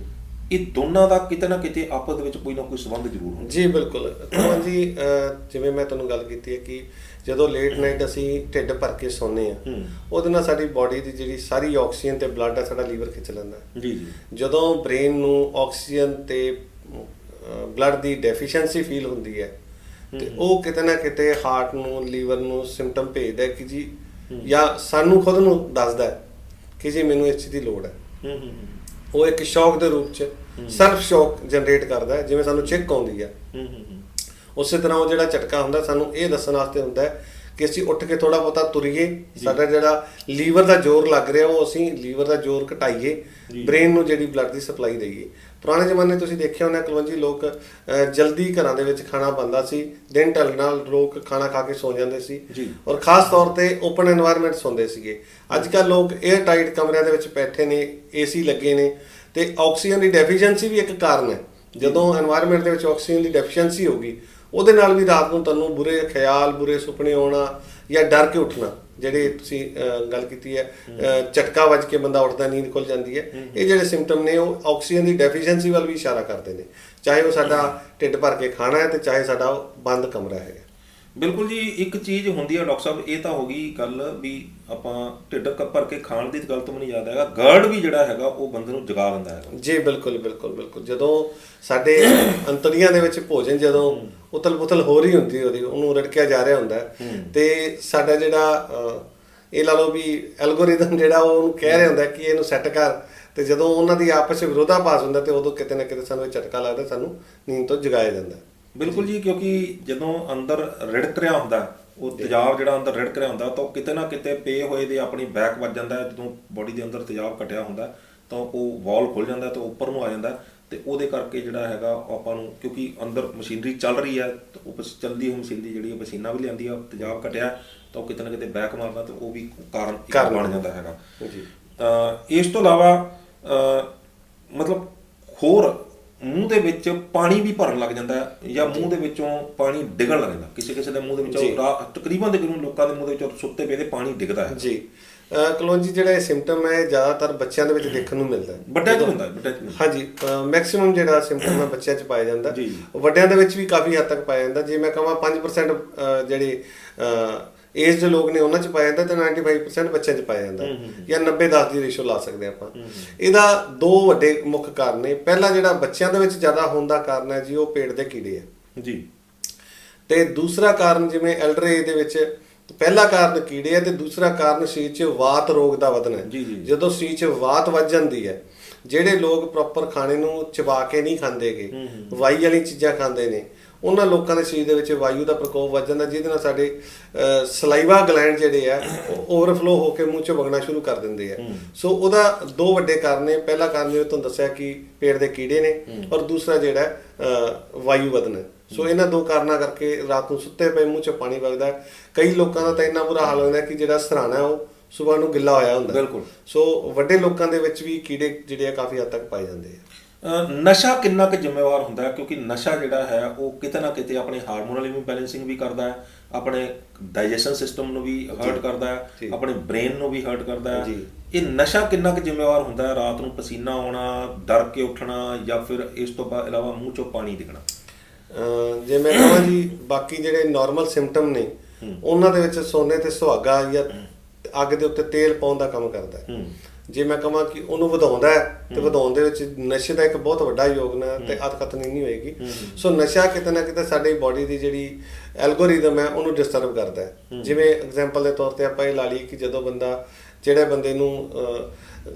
Speaker 1: ਇਹ ਦੋਨਾਂ ਦਾ ਕਿਤੇ ਨਾ ਕਿਤੇ ਆਪਸ ਦੇ ਵਿੱਚ ਕੋਈ ਨਾ ਕੋਈ ਸੰਬੰਧ ਜ਼ਰੂਰ ਹੁੰਦਾ।
Speaker 2: ਜੀ ਬਿਲਕੁਲ। ਤਾਂ ਜੀ ਜਿਵੇਂ ਮੈਂ ਤੁਹਾਨੂੰ ਗੱਲ ਕੀਤੀ ਹੈ ਕਿ ਜਦੋਂ ਲੇਟ ਨਾਈਟ ਅਸੀਂ ਢਿੱਡ ਭਰ ਕੇ ਸੌਂਦੇ ਆ। ਉਹਦੇ ਨਾਲ ਸਾਡੀ ਬਾਡੀ ਦੀ ਜਿਹੜੀ ਸਾਰੀ ਆਕਸੀਜਨ ਤੇ ਬਲੱਡ ਹੈ ਸਾਡਾ ਲੀਵਰ ਖਿੱਚ ਲੈਂਦਾ।
Speaker 1: ਜੀ ਜੀ।
Speaker 2: ਜਦੋਂ ਬ੍ਰੇਨ ਨੂੰ ਆਕਸੀਜਨ ਤੇ ਬਲੱਡ ਦੀ ਡੈਫੀਸ਼ੀਐਂਸੀ ਫੀਲ ਹੁੰਦੀ ਹੈ ਤੇ ਉਹ ਕਿਤੇ ਨਾ ਕਿਤੇ ਹਾਰਟ ਨੂੰ ਲੀਵਰ ਨੂੰ ਸਿੰਪਟਮ ਭੇਜਦਾ ਹੈ ਕਿ ਜੀ ਜਾਂ ਸਾਨੂੰ ਖੁਦ ਨੂੰ ਦੱਸਦਾ ਕਿ ਜੀ ਮੈਨੂੰ ਇਸ ਚੀਜ਼ ਦੀ ਲੋੜ ਹੈ। ਉਹ ਇੱਕ ਸ਼ੌਕ ਦੇ ਰੂਪ ਚ ਸੈਲਫ ਸ਼ੌਕ ਜਨਰੇਟ ਕਰਦਾ ਜਿਵੇਂ ਸਾਨੂੰ ਚਿੱਕ ਆਉਂਦੀ ਹੂੰ। ਉਸੇ ਤਰ੍ਹਾਂ ਉਹ ਜਿਹੜਾ ਝਟਕਾ ਹੁੰਦਾ ਸਾਨੂੰ ਇਹ ਦੱਸਣ ਵਾਸਤੇ ਹੁੰਦਾ ਹੈ ਕਿ ਅਸੀਂ ਉੱਠ ਕੇ ਥੋੜਾ ਬਹੁਤਾ ਤੁਰੀਏ ਸਾਡਾ ਜਿਹੜਾ ਲੀਵਰ ਦਾ ਜ਼ੋਰ ਲੱਗ ਰਿਹਾ ਉਹ ਅਸੀਂ ਲੀਵਰ ਦਾ ਜ਼ੋਰ ਘਟਾਈਏ ਬ੍ਰੇਨ ਨੂੰ ਜਿਹੜੀ ਬਲੱਡ ਦੀ ਸਪਲਾਈ ਦੇਈਏ। ਪੁਰਾਣੇ ਜ਼ਮਾਨੇ ਤੁਸੀਂ ਦੇਖਿਆ ਹੋਣਾ ਕਲਵੰਜੀ ਲੋਕ ਜਲਦੀ ਘਰਾਂ ਦੇ ਵਿੱਚ ਖਾਣਾ ਬੰਦਾ ਸੀ ਦਿਨ ਢਲ ਨਾਲ ਲੋਕ ਖਾਣਾ ਖਾ ਕੇ ਸੌ ਜਾਂਦੇ ਸੀ ਔਰ ਖਾਸ ਤੌਰ ਤੇ ਓਪਨ এনवायरमेंट ਹੁੰਦੇ ਸੀਗੇ। ਅੱਜ ਕੱਲ ਲੋਕ 에ਅਰ ਟਾਈਟ ਕਮਰਿਆਂ ਦੇ ਵਿੱਚ ਬੈਠੇ ਨੇ ਏਸੀ ਲੱਗੇ ਨੇ ਤੇ ਆਕਸੀਜਨ ਦੀ ਡੈਫੀਸ਼ੀਐਂਸੀ ਵੀ ਇੱਕ ਕਾਰਨ ਹੈ। ਜਦੋਂ এনवायरमेंट ਦੇ ਵਿੱਚ ਆਕਸੀਜਨ ਦੀ ਡੈਫੀਸ਼ੀਐਂਸੀ ਹੋਗੀ ਉਹਦੇ ਨਾਲ ਵੀ ਰਾਤ ਨੂੰ ਤੁਹਾਨੂੰ ਬੁਰੇ ਖਿਆਲ ਬੁਰੇ ਸੁਪਨੇ ਆਉਣਾ ਜਾਂ ਡਰ ਕੇ ਉੱਠਣਾ ਜਿਹੜੇ ਤੁਸੀਂ ਗੱਲ ਕੀਤੀ ਹੈ ਝਟਕਾ ਵੱਜ ਕੇ ਬੰਦਾ ਉੱਠਦਾ ਨੀਂਦ ਖੁੱਲ ਜਾਂਦੀ ਹੈ। ਇਹ ਜਿਹੜੇ ਸਿੰਪਟਮ ਨੇ ਉਹ ਆਕਸੀਜਨ ਦੀ ਡੈਫੀਸ਼ੀਐਂਸੀ ਵੱਲ ਵੀ ਇਸ਼ਾਰਾ ਕਰਦੇ ਨੇ। ਚਾਹੇ ਉਹ ਸਾਡਾ ਢਿੱਡ ਭਰ ਕੇ ਖਾਣਾ ਹੈ ਤੇ ਚਾਹੇ ਸਾਡਾ ਬੰਦ ਕਮਰਾ ਹੈਗਾ।
Speaker 1: ਬਿਲਕੁਲ ਜੀ ਇੱਕ ਚੀਜ਼ ਹੁੰਦੀ ਹੈ ਡਾਕਟਰ ਸਾਹਿਬ ਇਹ ਤਾਂ ਹੋ ਗਈ ਗੱਲ ਵੀ ਆਪਾਂ ਢਿੱਡ ਭਰ ਕੇ ਖਾਣ ਦੀ ਗੱਲ ਤੋਂ ਮੈਨੂੰ ਯਾਦ ਆਏਗਾ ਗਰਡ ਵੀ ਜਿਹੜਾ ਹੈਗਾ ਉਹ ਬੰਦੇ ਨੂੰ ਜਗਾ ਦਿੰਦਾ ਹੈਗਾ।
Speaker 2: ਜੀ ਬਿਲਕੁਲ ਬਿਲਕੁਲ ਬਿਲਕੁਲ। ਜਦੋਂ ਸਾਡੇ ਅੰਤੜੀਆਂ ਦੇ ਵਿੱਚ ਭੋਜਨ ਜਦੋਂ ਉਤਲ-ਪੁਤਲ ਹੋ ਰਹੀ ਹੁੰਦੀ ਉਹਦੀ ਉਹਨੂੰ ਰੜਕਿਆ ਜਾ ਰਿਹਾ ਹੁੰਦਾ ਤੇ ਸਾਡਾ ਜਿਹੜਾ ਇਹ ਲਾ ਲਓ ਵੀ ਐਲਗੋਰਿਦਮ ਜਿਹੜਾ ਉਹ ਉਹਨੂੰ ਕਹਿ ਰਿਹਾ ਹੁੰਦਾ ਕਿ ਇਹਨੂੰ ਸੈੱਟ ਕਰ ਤੇ ਜਦੋਂ ਉਹਨਾਂ ਦੀ ਆਪਸ ਵਿੱਚ ਵਿਰੋਧਾਭਾਸ ਹੁੰਦਾ ਤੇ ਉਦੋਂ ਕਿਤੇ ਨਾ ਕਿਤੇ ਸਾਨੂੰ ਇਹ ਝਟਕਾ ਲੱਗਦਾ ਸਾਨੂੰ ਨੀਂਦ ਤੋਂ ਜਗਾਇਆ ਜਾਂਦਾ।
Speaker 1: ਬਿਲਕੁਲ ਜੀ ਕਿਉਂਕਿ ਜਦੋਂ ਅੰਦਰ ਰਿੜਕ ਰਿਹਾ ਹੁੰਦਾ ਉਹ ਤੇਜ਼ਾਬ ਜਿਹੜਾ ਅੰਦਰ ਰਿੜਕ ਰਿਹਾ ਹੁੰਦਾ ਤਾਂ ਉਹ ਕਿਤੇ ਨਾ ਕਿਤੇ ਪੇ ਹੋਏ ਦੇ ਆਪਣੀ ਬੈਕ ਵੱਜ ਜਾਂਦਾ। ਜਦੋਂ ਬੋਡੀ ਦੇ ਅੰਦਰ ਤੇਜ਼ਾਬ ਘਟਿਆ ਹੁੰਦਾ ਤਾਂ ਉਹ ਵਾਲ ਖੁੱਲ ਜਾਂਦਾ ਤੇ ਉੱਪਰ ਨੂੰ ਆ ਜਾਂਦਾ ਤੇ ਉਹਦੇ ਕਰਕੇ ਜਿਹੜਾ ਹੈਗਾ ਆਪਾਂ ਨੂੰ ਕਿਉਂਕਿ ਅੰਦਰ ਮਸ਼ੀਨਰੀ ਚੱਲ ਰਹੀ ਹੈ ਤੇ ਉਹ ਚੱਲਦੀ ਹੋਈ ਮਸ਼ੀਨਰੀ ਜਿਹੜੀ ਪਸੀਨਾ ਵੀ ਲਿਆਂਦੀ ਆ ਤੇਜ਼ਾਬ ਘਟਿਆ ਤਾਂ ਉਹ ਕਿਤੇ ਨਾ ਕਿਤੇ ਬੈਕ ਮਾਰਦਾ ਤੇ ਉਹ ਵੀ ਕਾਰਨ ਇੱਕ
Speaker 2: ਕਾਰਨ
Speaker 1: ਬਣ ਜਾਂਦਾ ਹੈਗਾ।
Speaker 2: ਜੀ।
Speaker 1: ਅਹ ਇਸ ਤੋਂ ਇਲਾਵਾ ਮਤਲਬ ਹੋਰ ਮੂੰਹ ਦੇ ਵਿੱਚ ਪਾਣੀ ਵੀ ਭਰਨ ਲੱਗ ਜਾਂਦਾ ਹੈ ਜਾਂ ਮੂੰਹ ਦੇ ਵਿੱਚੋਂ ਪਾਣੀ ਡਿੱਗਣ ਲੱਗ ਜਾਂਦਾ ਕਿਸੇ ਕਿਸੇ ਦੇ ਮੂੰਹ ਦੇ। ਵਿੱਚੋਂ ਰਾ- ਤਕਰੀਬਨ ਤਕਰੀਬਨ ਲੋਕਾਂ ਦੇ ਮੂੰਹ ਦੇ ਵਿੱਚੋਂ ਸੁੱਤੇ ਪਏ ਦੇ ਪਾਣੀ ਡਿੱਗਦਾ ਹੈ।
Speaker 2: ਜੀ। ਕਲੋਂਜੀ ਜਿਹੜਾ ਇਹ ਸਿੰਪਟਮ ਹੈ ਜ਼ਿਆਦਾਤਰ ਬੱਚਿਆਂ ਦੇ ਵਿੱਚ ਦੇਖਣ ਨੂੰ ਮਿਲਦਾ ਹੈ।
Speaker 1: ਵੱਡਿਆਂ 'ਚ ਹੁੰਦਾ ਹੈ, ਵੱਡਿਆਂ 'ਚ।
Speaker 2: ਹਾਂਜੀ। ਮੈਕਸਿਮਮ ਜਿਹੜਾ ਸਿੰਪਟਮ ਹੈ ਬੱਚਿਆਂ 'ਚ ਪਾਇਆ ਜਾਂਦਾ।
Speaker 1: ਜੀ।
Speaker 2: ਵੱਡਿਆਂ ਦੇ ਵਿੱਚ ਵੀ ਕਾਫੀ ਹੱਦ ਤੱਕ ਪਾਇਆ ਜਾਂਦਾ। ਜੇ ਮੈਂ ਕਹਾਂ 5% ਅਹ, ਜਿਹੜੇ ਏਜ ਦੇ ਲੋਕ ਨੇ ਉਹਨਾਂ 'ਚ ਪਾਇਆ ਜਾਂਦਾ ਤੇ 95% ਬੱਚਿਆਂ 'ਚ ਪਾਇਆ ਜਾਂਦਾ। ਜਾਂ 90 10 ਦੀ ਰੇਸ਼ੋ ਲਾ ਸਕਦੇ ਆਪਾਂ। ਇਹਦਾ ਦੋ ਵੱਡੇ ਮੁੱਖ ਕਾਰਨ ਨੇ। ਪਹਿਲਾ ਜਿਹੜਾ ਬੱਚਿਆਂ ਦੇ ਵਿੱਚ ਜ਼ਿਆਦਾ ਹੋਣ ਦਾ ਕਾਰਨ ਹੈ ਜੀ ਉਹ ਪੇਟ ਦੇ ਕੀੜੇ ਹੈ
Speaker 1: ਜੀ।
Speaker 2: ਤੇ ਦੂਸਰਾ ਕਾਰਨ ਜਿਵੇਂ ਐਲਡਰ ਏਜ ਦੇ ਵਿੱਚ ਪਹਿਲਾ ਕਾਰਨ ਕੀੜੇ ਹੈ ਤੇ ਦੂਸਰਾ ਕਾਰਨ ਸਰੀਰ 'ਚ ਵਾਤ ਰੋਗ ਦਾ ਵਧਣਾ। ਜਦੋਂ ਸਰੀਰ 'ਚ ਵਾਤ ਵੱਜ ਜਾਂਦੀ ਹੈ ਜਿਹੜੇ ਲੋਕ ਪ੍ਰੋਪਰ ਖਾਣੇ ਨੂੰ ਚਬਾ ਕੇ ਨਹੀਂ ਖਾਂਦੇਗੇ ਵਾਈ ਵਾਲੀ ਚੀਜ਼ਾਂ ਖਾਂਦੇ ਨੇ ਉਹਨਾਂ ਲੋਕਾਂ ਦੇ ਸਰੀਰ ਦੇ ਵਿੱਚ ਵਾਯੂ ਦਾ ਪ੍ਰਕੋਪ ਵੱਜ ਜਾਂਦਾ ਜਿਹਦੇ ਨਾਲ ਸਾਡੇ ਸਲਾਈਵਾ ਗਲੈਂਡ ਜਿਹੜੇ ਆ ਓਵਰਫਲੋ ਹੋ ਕੇ ਮੂੰਹ 'ਚ ਵਗਣਾ ਸ਼ੁਰੂ ਕਰ ਦਿੰਦੇ ਆ ਸੋ ਉਹਦਾ ਦੋ ਵੱਡੇ ਕਾਰਨ ਨੇ ਪਹਿਲਾ ਕਾਰਨ ਜਿਵੇਂ ਤੁਹਾਨੂੰ ਦੱਸਿਆ ਕਿ ਪੇਟ ਦੇ ਕੀੜੇ ਨੇ ਔਰ ਦੂਸਰਾ ਜਿਹੜਾ ਵਾਯੂ ਵਧਣਾ ਸੋ ਇਹਨਾਂ ਦੋ ਕਾਰਨਾਂ ਕਰਕੇ ਰਾਤ ਨੂੰ ਸੁੱਤੇ ਪਏ ਮੂੰਹ 'ਚ ਪਾਣੀ ਵਗਦਾ। ਕਈ ਲੋਕਾਂ ਦਾ ਤਾਂ ਇੰਨਾ ਬੁਰਾ ਹਾਲ ਹੁੰਦਾ ਕਿ ਜਿਹੜਾ ਸਰਾਣਾ ਉਹ ਸਵੇਰ ਨੂੰ ਗਿੱਲਾ ਹੋਇਆ ਹੁੰਦਾ।
Speaker 1: ਬਿਲਕੁਲ।
Speaker 2: ਸੋ ਵੱਡੇ ਲੋਕਾਂ ਦੇ ਵਿੱਚ ਵੀ ਕੀੜੇ ਜਿਹੜੇ ਆ ਕਾਫੀ ਹੱਦ ਤੱਕ ਪਾਏ ਜਾਂਦੇ ਆ
Speaker 1: ਨਸ਼ਾ ਕਿੰਨਾ ਕੁ ਜ਼ਿੰਮੇਵਾਰ ਹੁੰਦਾ ਹੈ? ਕਿਉਂਕਿ ਨਸ਼ਾ ਜਿਹੜਾ ਹੈ ਉਹ ਕਿਤੇ ਨਾ ਕਿਤੇ ਆਪਣੇ ਹਾਰਮੋਨਲ ਇਮਬੈਲੈਂਸਿੰਗ ਵੀ ਕਰਦਾ ਹੈ ਆਪਣੇ ਡਾਈਜੈਸ਼ਨ ਸਿਸਟਮ ਨੂੰ ਵੀ ਹਰਟ ਕਰਦਾ। ਹੈ ਆਪਣੇ ਬ੍ਰੇਨ ਨੂੰ ਵੀ ਹਰਟ ਕਰਦਾ ਹੈ। ਇਹ ਨਸ਼ਾ ਕਿੰਨਾ ਕੁ ਜ਼ਿੰਮੇਵਾਰ ਹੁੰਦਾ ਹੈ? ਰਾਤ ਨੂੰ ਪਸੀਨਾ ਆਉਣਾ ਡਰ ਕੇ ਉੱਠਣਾ ਜਾਂ ਫਿਰ ਇਸ ਤੋਂ ਬਾਅਦ ਇਲਾਵਾ ਮੂੰਹ ਚੋਂ ਪਾਣੀ
Speaker 2: ਅਹ ਜੇ ਮੈਂ ਕਹਾਂ ਜੀ ਬਾਕੀ ਜਿਹੜੇ ਨਾਰਮਲ ਸਿੰਪਟਮ ਨੇ ਉਹਨਾਂ ਦੇ ਵਿੱਚ ਸੋਨੇ ਤੇ ਸੁਹਾਗਾ ਜਾਂ ਅੱਗ ਦੇ ਉੱਤੇ ਤੇਲ ਪਾਉਣ ਦਾ ਕੰਮ ਕਰਦਾ ਹੂੰ। ਜੇ ਮੈਂ ਕਹਾਂ ਕਿ ਉਹਨੂੰ ਵਧਾਉਂਦਾ ਹੈ ਤੇ ਵਧਾਉਣ ਦੇ ਵਿੱਚ ਨਸ਼ੇ ਦਾ ਇੱਕ ਬਹੁਤ ਵੱਡਾ ਯੋਗਦਾਨ ਤੇ ਅਤ ਖਤਨੀ ਨਹੀਂ ਹੋਏਗੀ। ਸੋ ਨਸ਼ਾ ਕਿਤੇ ਨਾ ਕਿਤੇ ਸਾਡੀ ਬਾਡੀ ਦੀ ਜਿਹੜੀ ਐਲਗੋਰਿਦਮ ਹੈ ਉਹਨੂੰ ਡਿਸਟਰਬ ਕਰਦਾ ਹੈ। ਜਿਵੇਂ ਐਗਜ਼ਾਮਪਲ ਦੇ ਤੌਰ ਤੇ ਆਪਾਂ ਇਹ ਲਾ ਲਈਏ ਕਿ ਜਦੋਂ ਬੰਦਾ ਜਿਹੜੇ ਬੰਦੇ ਨੂੰ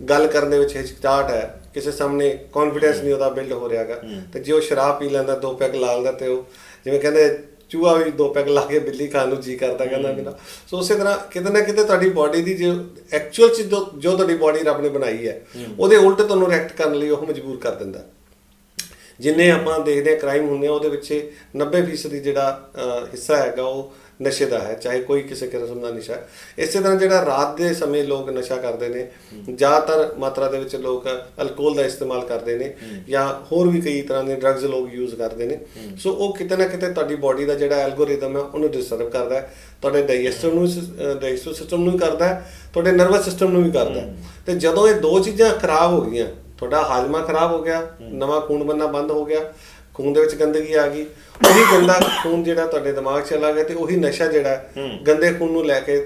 Speaker 2: ਗੱਲ ਕਰਨ ਦੇ ਵਿੱਚ ਹਿਚਕਚਾਹਟ ਹੈ ਕਿਸੇ ਸਾਹਮਣੇ ਕੌਨਫੀਡੈਂਸ ਨਹੀਂ ਉਹਦਾ ਬਿਲਡ ਹੋ ਰਿਹਾਗਾ ਤੇ ਜੇ ਉਹ ਸ਼ਰਾਬ ਪੀ ਲੈਂਦਾ ਦੋ ਪੈਗ ਲਾ ਲੈਂਦਾ ਤੇ ਉਹ ਜਿਵੇਂ ਕਹਿੰਦੇ ਚੂਹਾ ਵੀ ਦੋ ਪੈਗ ਲਾ ਕੇ ਬਿੱਲੀ ਖਾਣ ਨੂੰ ਜੀ ਕਰਦਾ ਕਹਿੰਦਾ ਮੇਰਾ ਸੋ ਉਸੇ ਤਰ੍ਹਾਂ ਕਿਤੇ ਨਾ ਕਿਤੇ ਤੁਹਾਡੀ ਬਾਡੀ ਦੀ ਜੋ ਐਕਚੁਅਲ ਚੀਜ਼ ਜੋ ਜੋ ਤੁਹਾਡੀ ਬਾਡੀ ਰੱਬ ਨੇ ਬਣਾਈ ਹੈ ਉਹਦੇ ਉਲਟ ਤੁਹਾਨੂੰ ਰਿਐਕਟ ਕਰਨ ਲਈ ਉਹ ਮਜਬੂਰ ਕਰ ਦਿੰਦਾ। ਜਿੰਨੇ ਆਪਾਂ ਦੇਖਦੇ ਆ ਕ੍ਰਾਈਮ ਹੁੰਦੇ ਆ ਉਹਦੇ ਵਿੱਚ 90% ਦੀ ਜਿਹੜਾ ਹਿੱਸਾ ਹੈਗਾ ਉਹ ਨਸ਼ੇ ਦਾ ਹੈ ਚਾਹੇ ਕੋਈ ਕਿਸੇ ਕਿਸਮ ਦਾ ਨਸ਼ਾ ਹੈ। ਇਸੇ ਤਰ੍ਹਾਂ ਜਿਹੜਾ ਰਾਤ ਦੇ ਸਮੇਂ ਲੋਕ ਨਸ਼ਾ ਕਰਦੇ ਨੇ ਜ਼ਿਆਦਾਤਰ ਮਾਤਰਾ ਦੇ ਵਿੱਚ ਲੋਕ ਅਲਕੋਹਲ ਦਾ ਇਸਤੇਮਾਲ ਕਰਦੇ ਨੇ ਜਾਂ ਹੋਰ ਵੀ ਕਈ ਤਰ੍ਹਾਂ ਦੇ ਡਰੱਗਸ ਲੋਕ ਯੂਜ਼ ਕਰਦੇ ਨੇ। ਸੋ ਉਹ ਕਿਤੇ ਨਾ ਕਿਤੇ ਤੁਹਾਡੀ ਬਾਡੀ ਦਾ ਜਿਹੜਾ ਐਲਗੋਰਿਦਮ ਹੈ ਉਹਨੂੰ ਡਿਸਟਰਬ ਕਰਦਾ ਹੈ। ਤੁਹਾਡੇ ਡਾਈਜੈਸਟਿਵ ਨੂੰ ਡਾਈਜੈਸਟਿਵ ਸਿਸਟਮ ਨੂੰ ਕਰਦਾ ਹੈ ਤੁਹਾਡੇ ਨਰਵਸ ਸਿਸਟਮ ਨੂੰ ਵੀ ਕਰਦਾ ਹੈ। ਤੇ ਜਦੋਂ ਇਹ ਦੋ ਚੀਜ਼ਾਂ ਖਰਾਬ ਹੋ ਗਈਆਂ ਤੁਹਾਡਾ ਹਾਜ਼ਮਾ ਖਰਾਬ ਹੋ ਗਿਆ ਨਵਾਂ ਖੂਨ ਬੰਨਾ ਬੰਦ ਹੋ ਗਿਆ ਖੂਨ ਦੇ ਵਿੱਚ ਗੰਦਗੀ ਆ ਗਈ। ਉਹੀ ਗੰਦਾ ਖੂਨ ਜਿਹੜਾ ਤੁਹਾਡੇ ਦਿਮਾਗ 'ਚ ਚਲਾ ਗਿਆ ਤੇ ਉਹੀ ਨਸ਼ਾ ਜਿਹੜਾ ਗੰਦੇ ਖੂਨ ਨੂੰ ਲੈ ਕੇ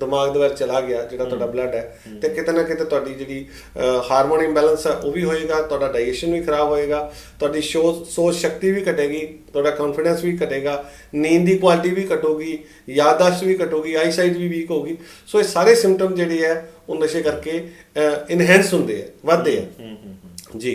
Speaker 2: ਦਿਮਾਗ ਦੇ ਵੱਲ ਚਲਾ ਗਿਆ ਜਿਹੜਾ ਤੁਹਾਡਾ ਬਲੱਡ ਹੈ। ਤੇ ਕਿਤੇ ਨਾ ਕਿਤੇ ਤੁਹਾਡੀ ਜਿਹੜੀ ਹਾਰਮੋਨ ਇੰਬੈਲੈਂਸ ਹੈ ਉਹ ਵੀ ਹੋਏਗਾ ਤੁਹਾਡਾ ਡਾਈਜੈਸ਼ਨ ਵੀ ਖਰਾਬ ਹੋਏਗਾ ਤੁਹਾਡੀ ਸੋਚ ਸੋਚ ਸ਼ਕਤੀ ਵੀ ਘਟੇਗੀ ਤੁਹਾਡਾ ਕੌਨਫੀਡੈਂਸ ਵੀ ਘਟੇਗਾ ਨੀਂਦ ਦੀ ਕੁਆਲਿਟੀ ਵੀ ਘਟੋਗੀ ਯਾਦਾਸ਼ਤ ਵੀ ਘਟੋਗੀ ਆਈਸਾਈਟ ਵੀ ਵੀਕ ਹੋਗੀ ਸੋ ਇਹ ਸਾਰੇ ਸਿੰਪਟਮ ਜਿਹੜੇ ਹੈ ਉਹ ਨਸ਼ੇ ਕਰਕੇ ਇਨਹੈਂਸ ਹੁੰਦੇ ਆ ਵੱਧਦੇ ਆ ਜੀ।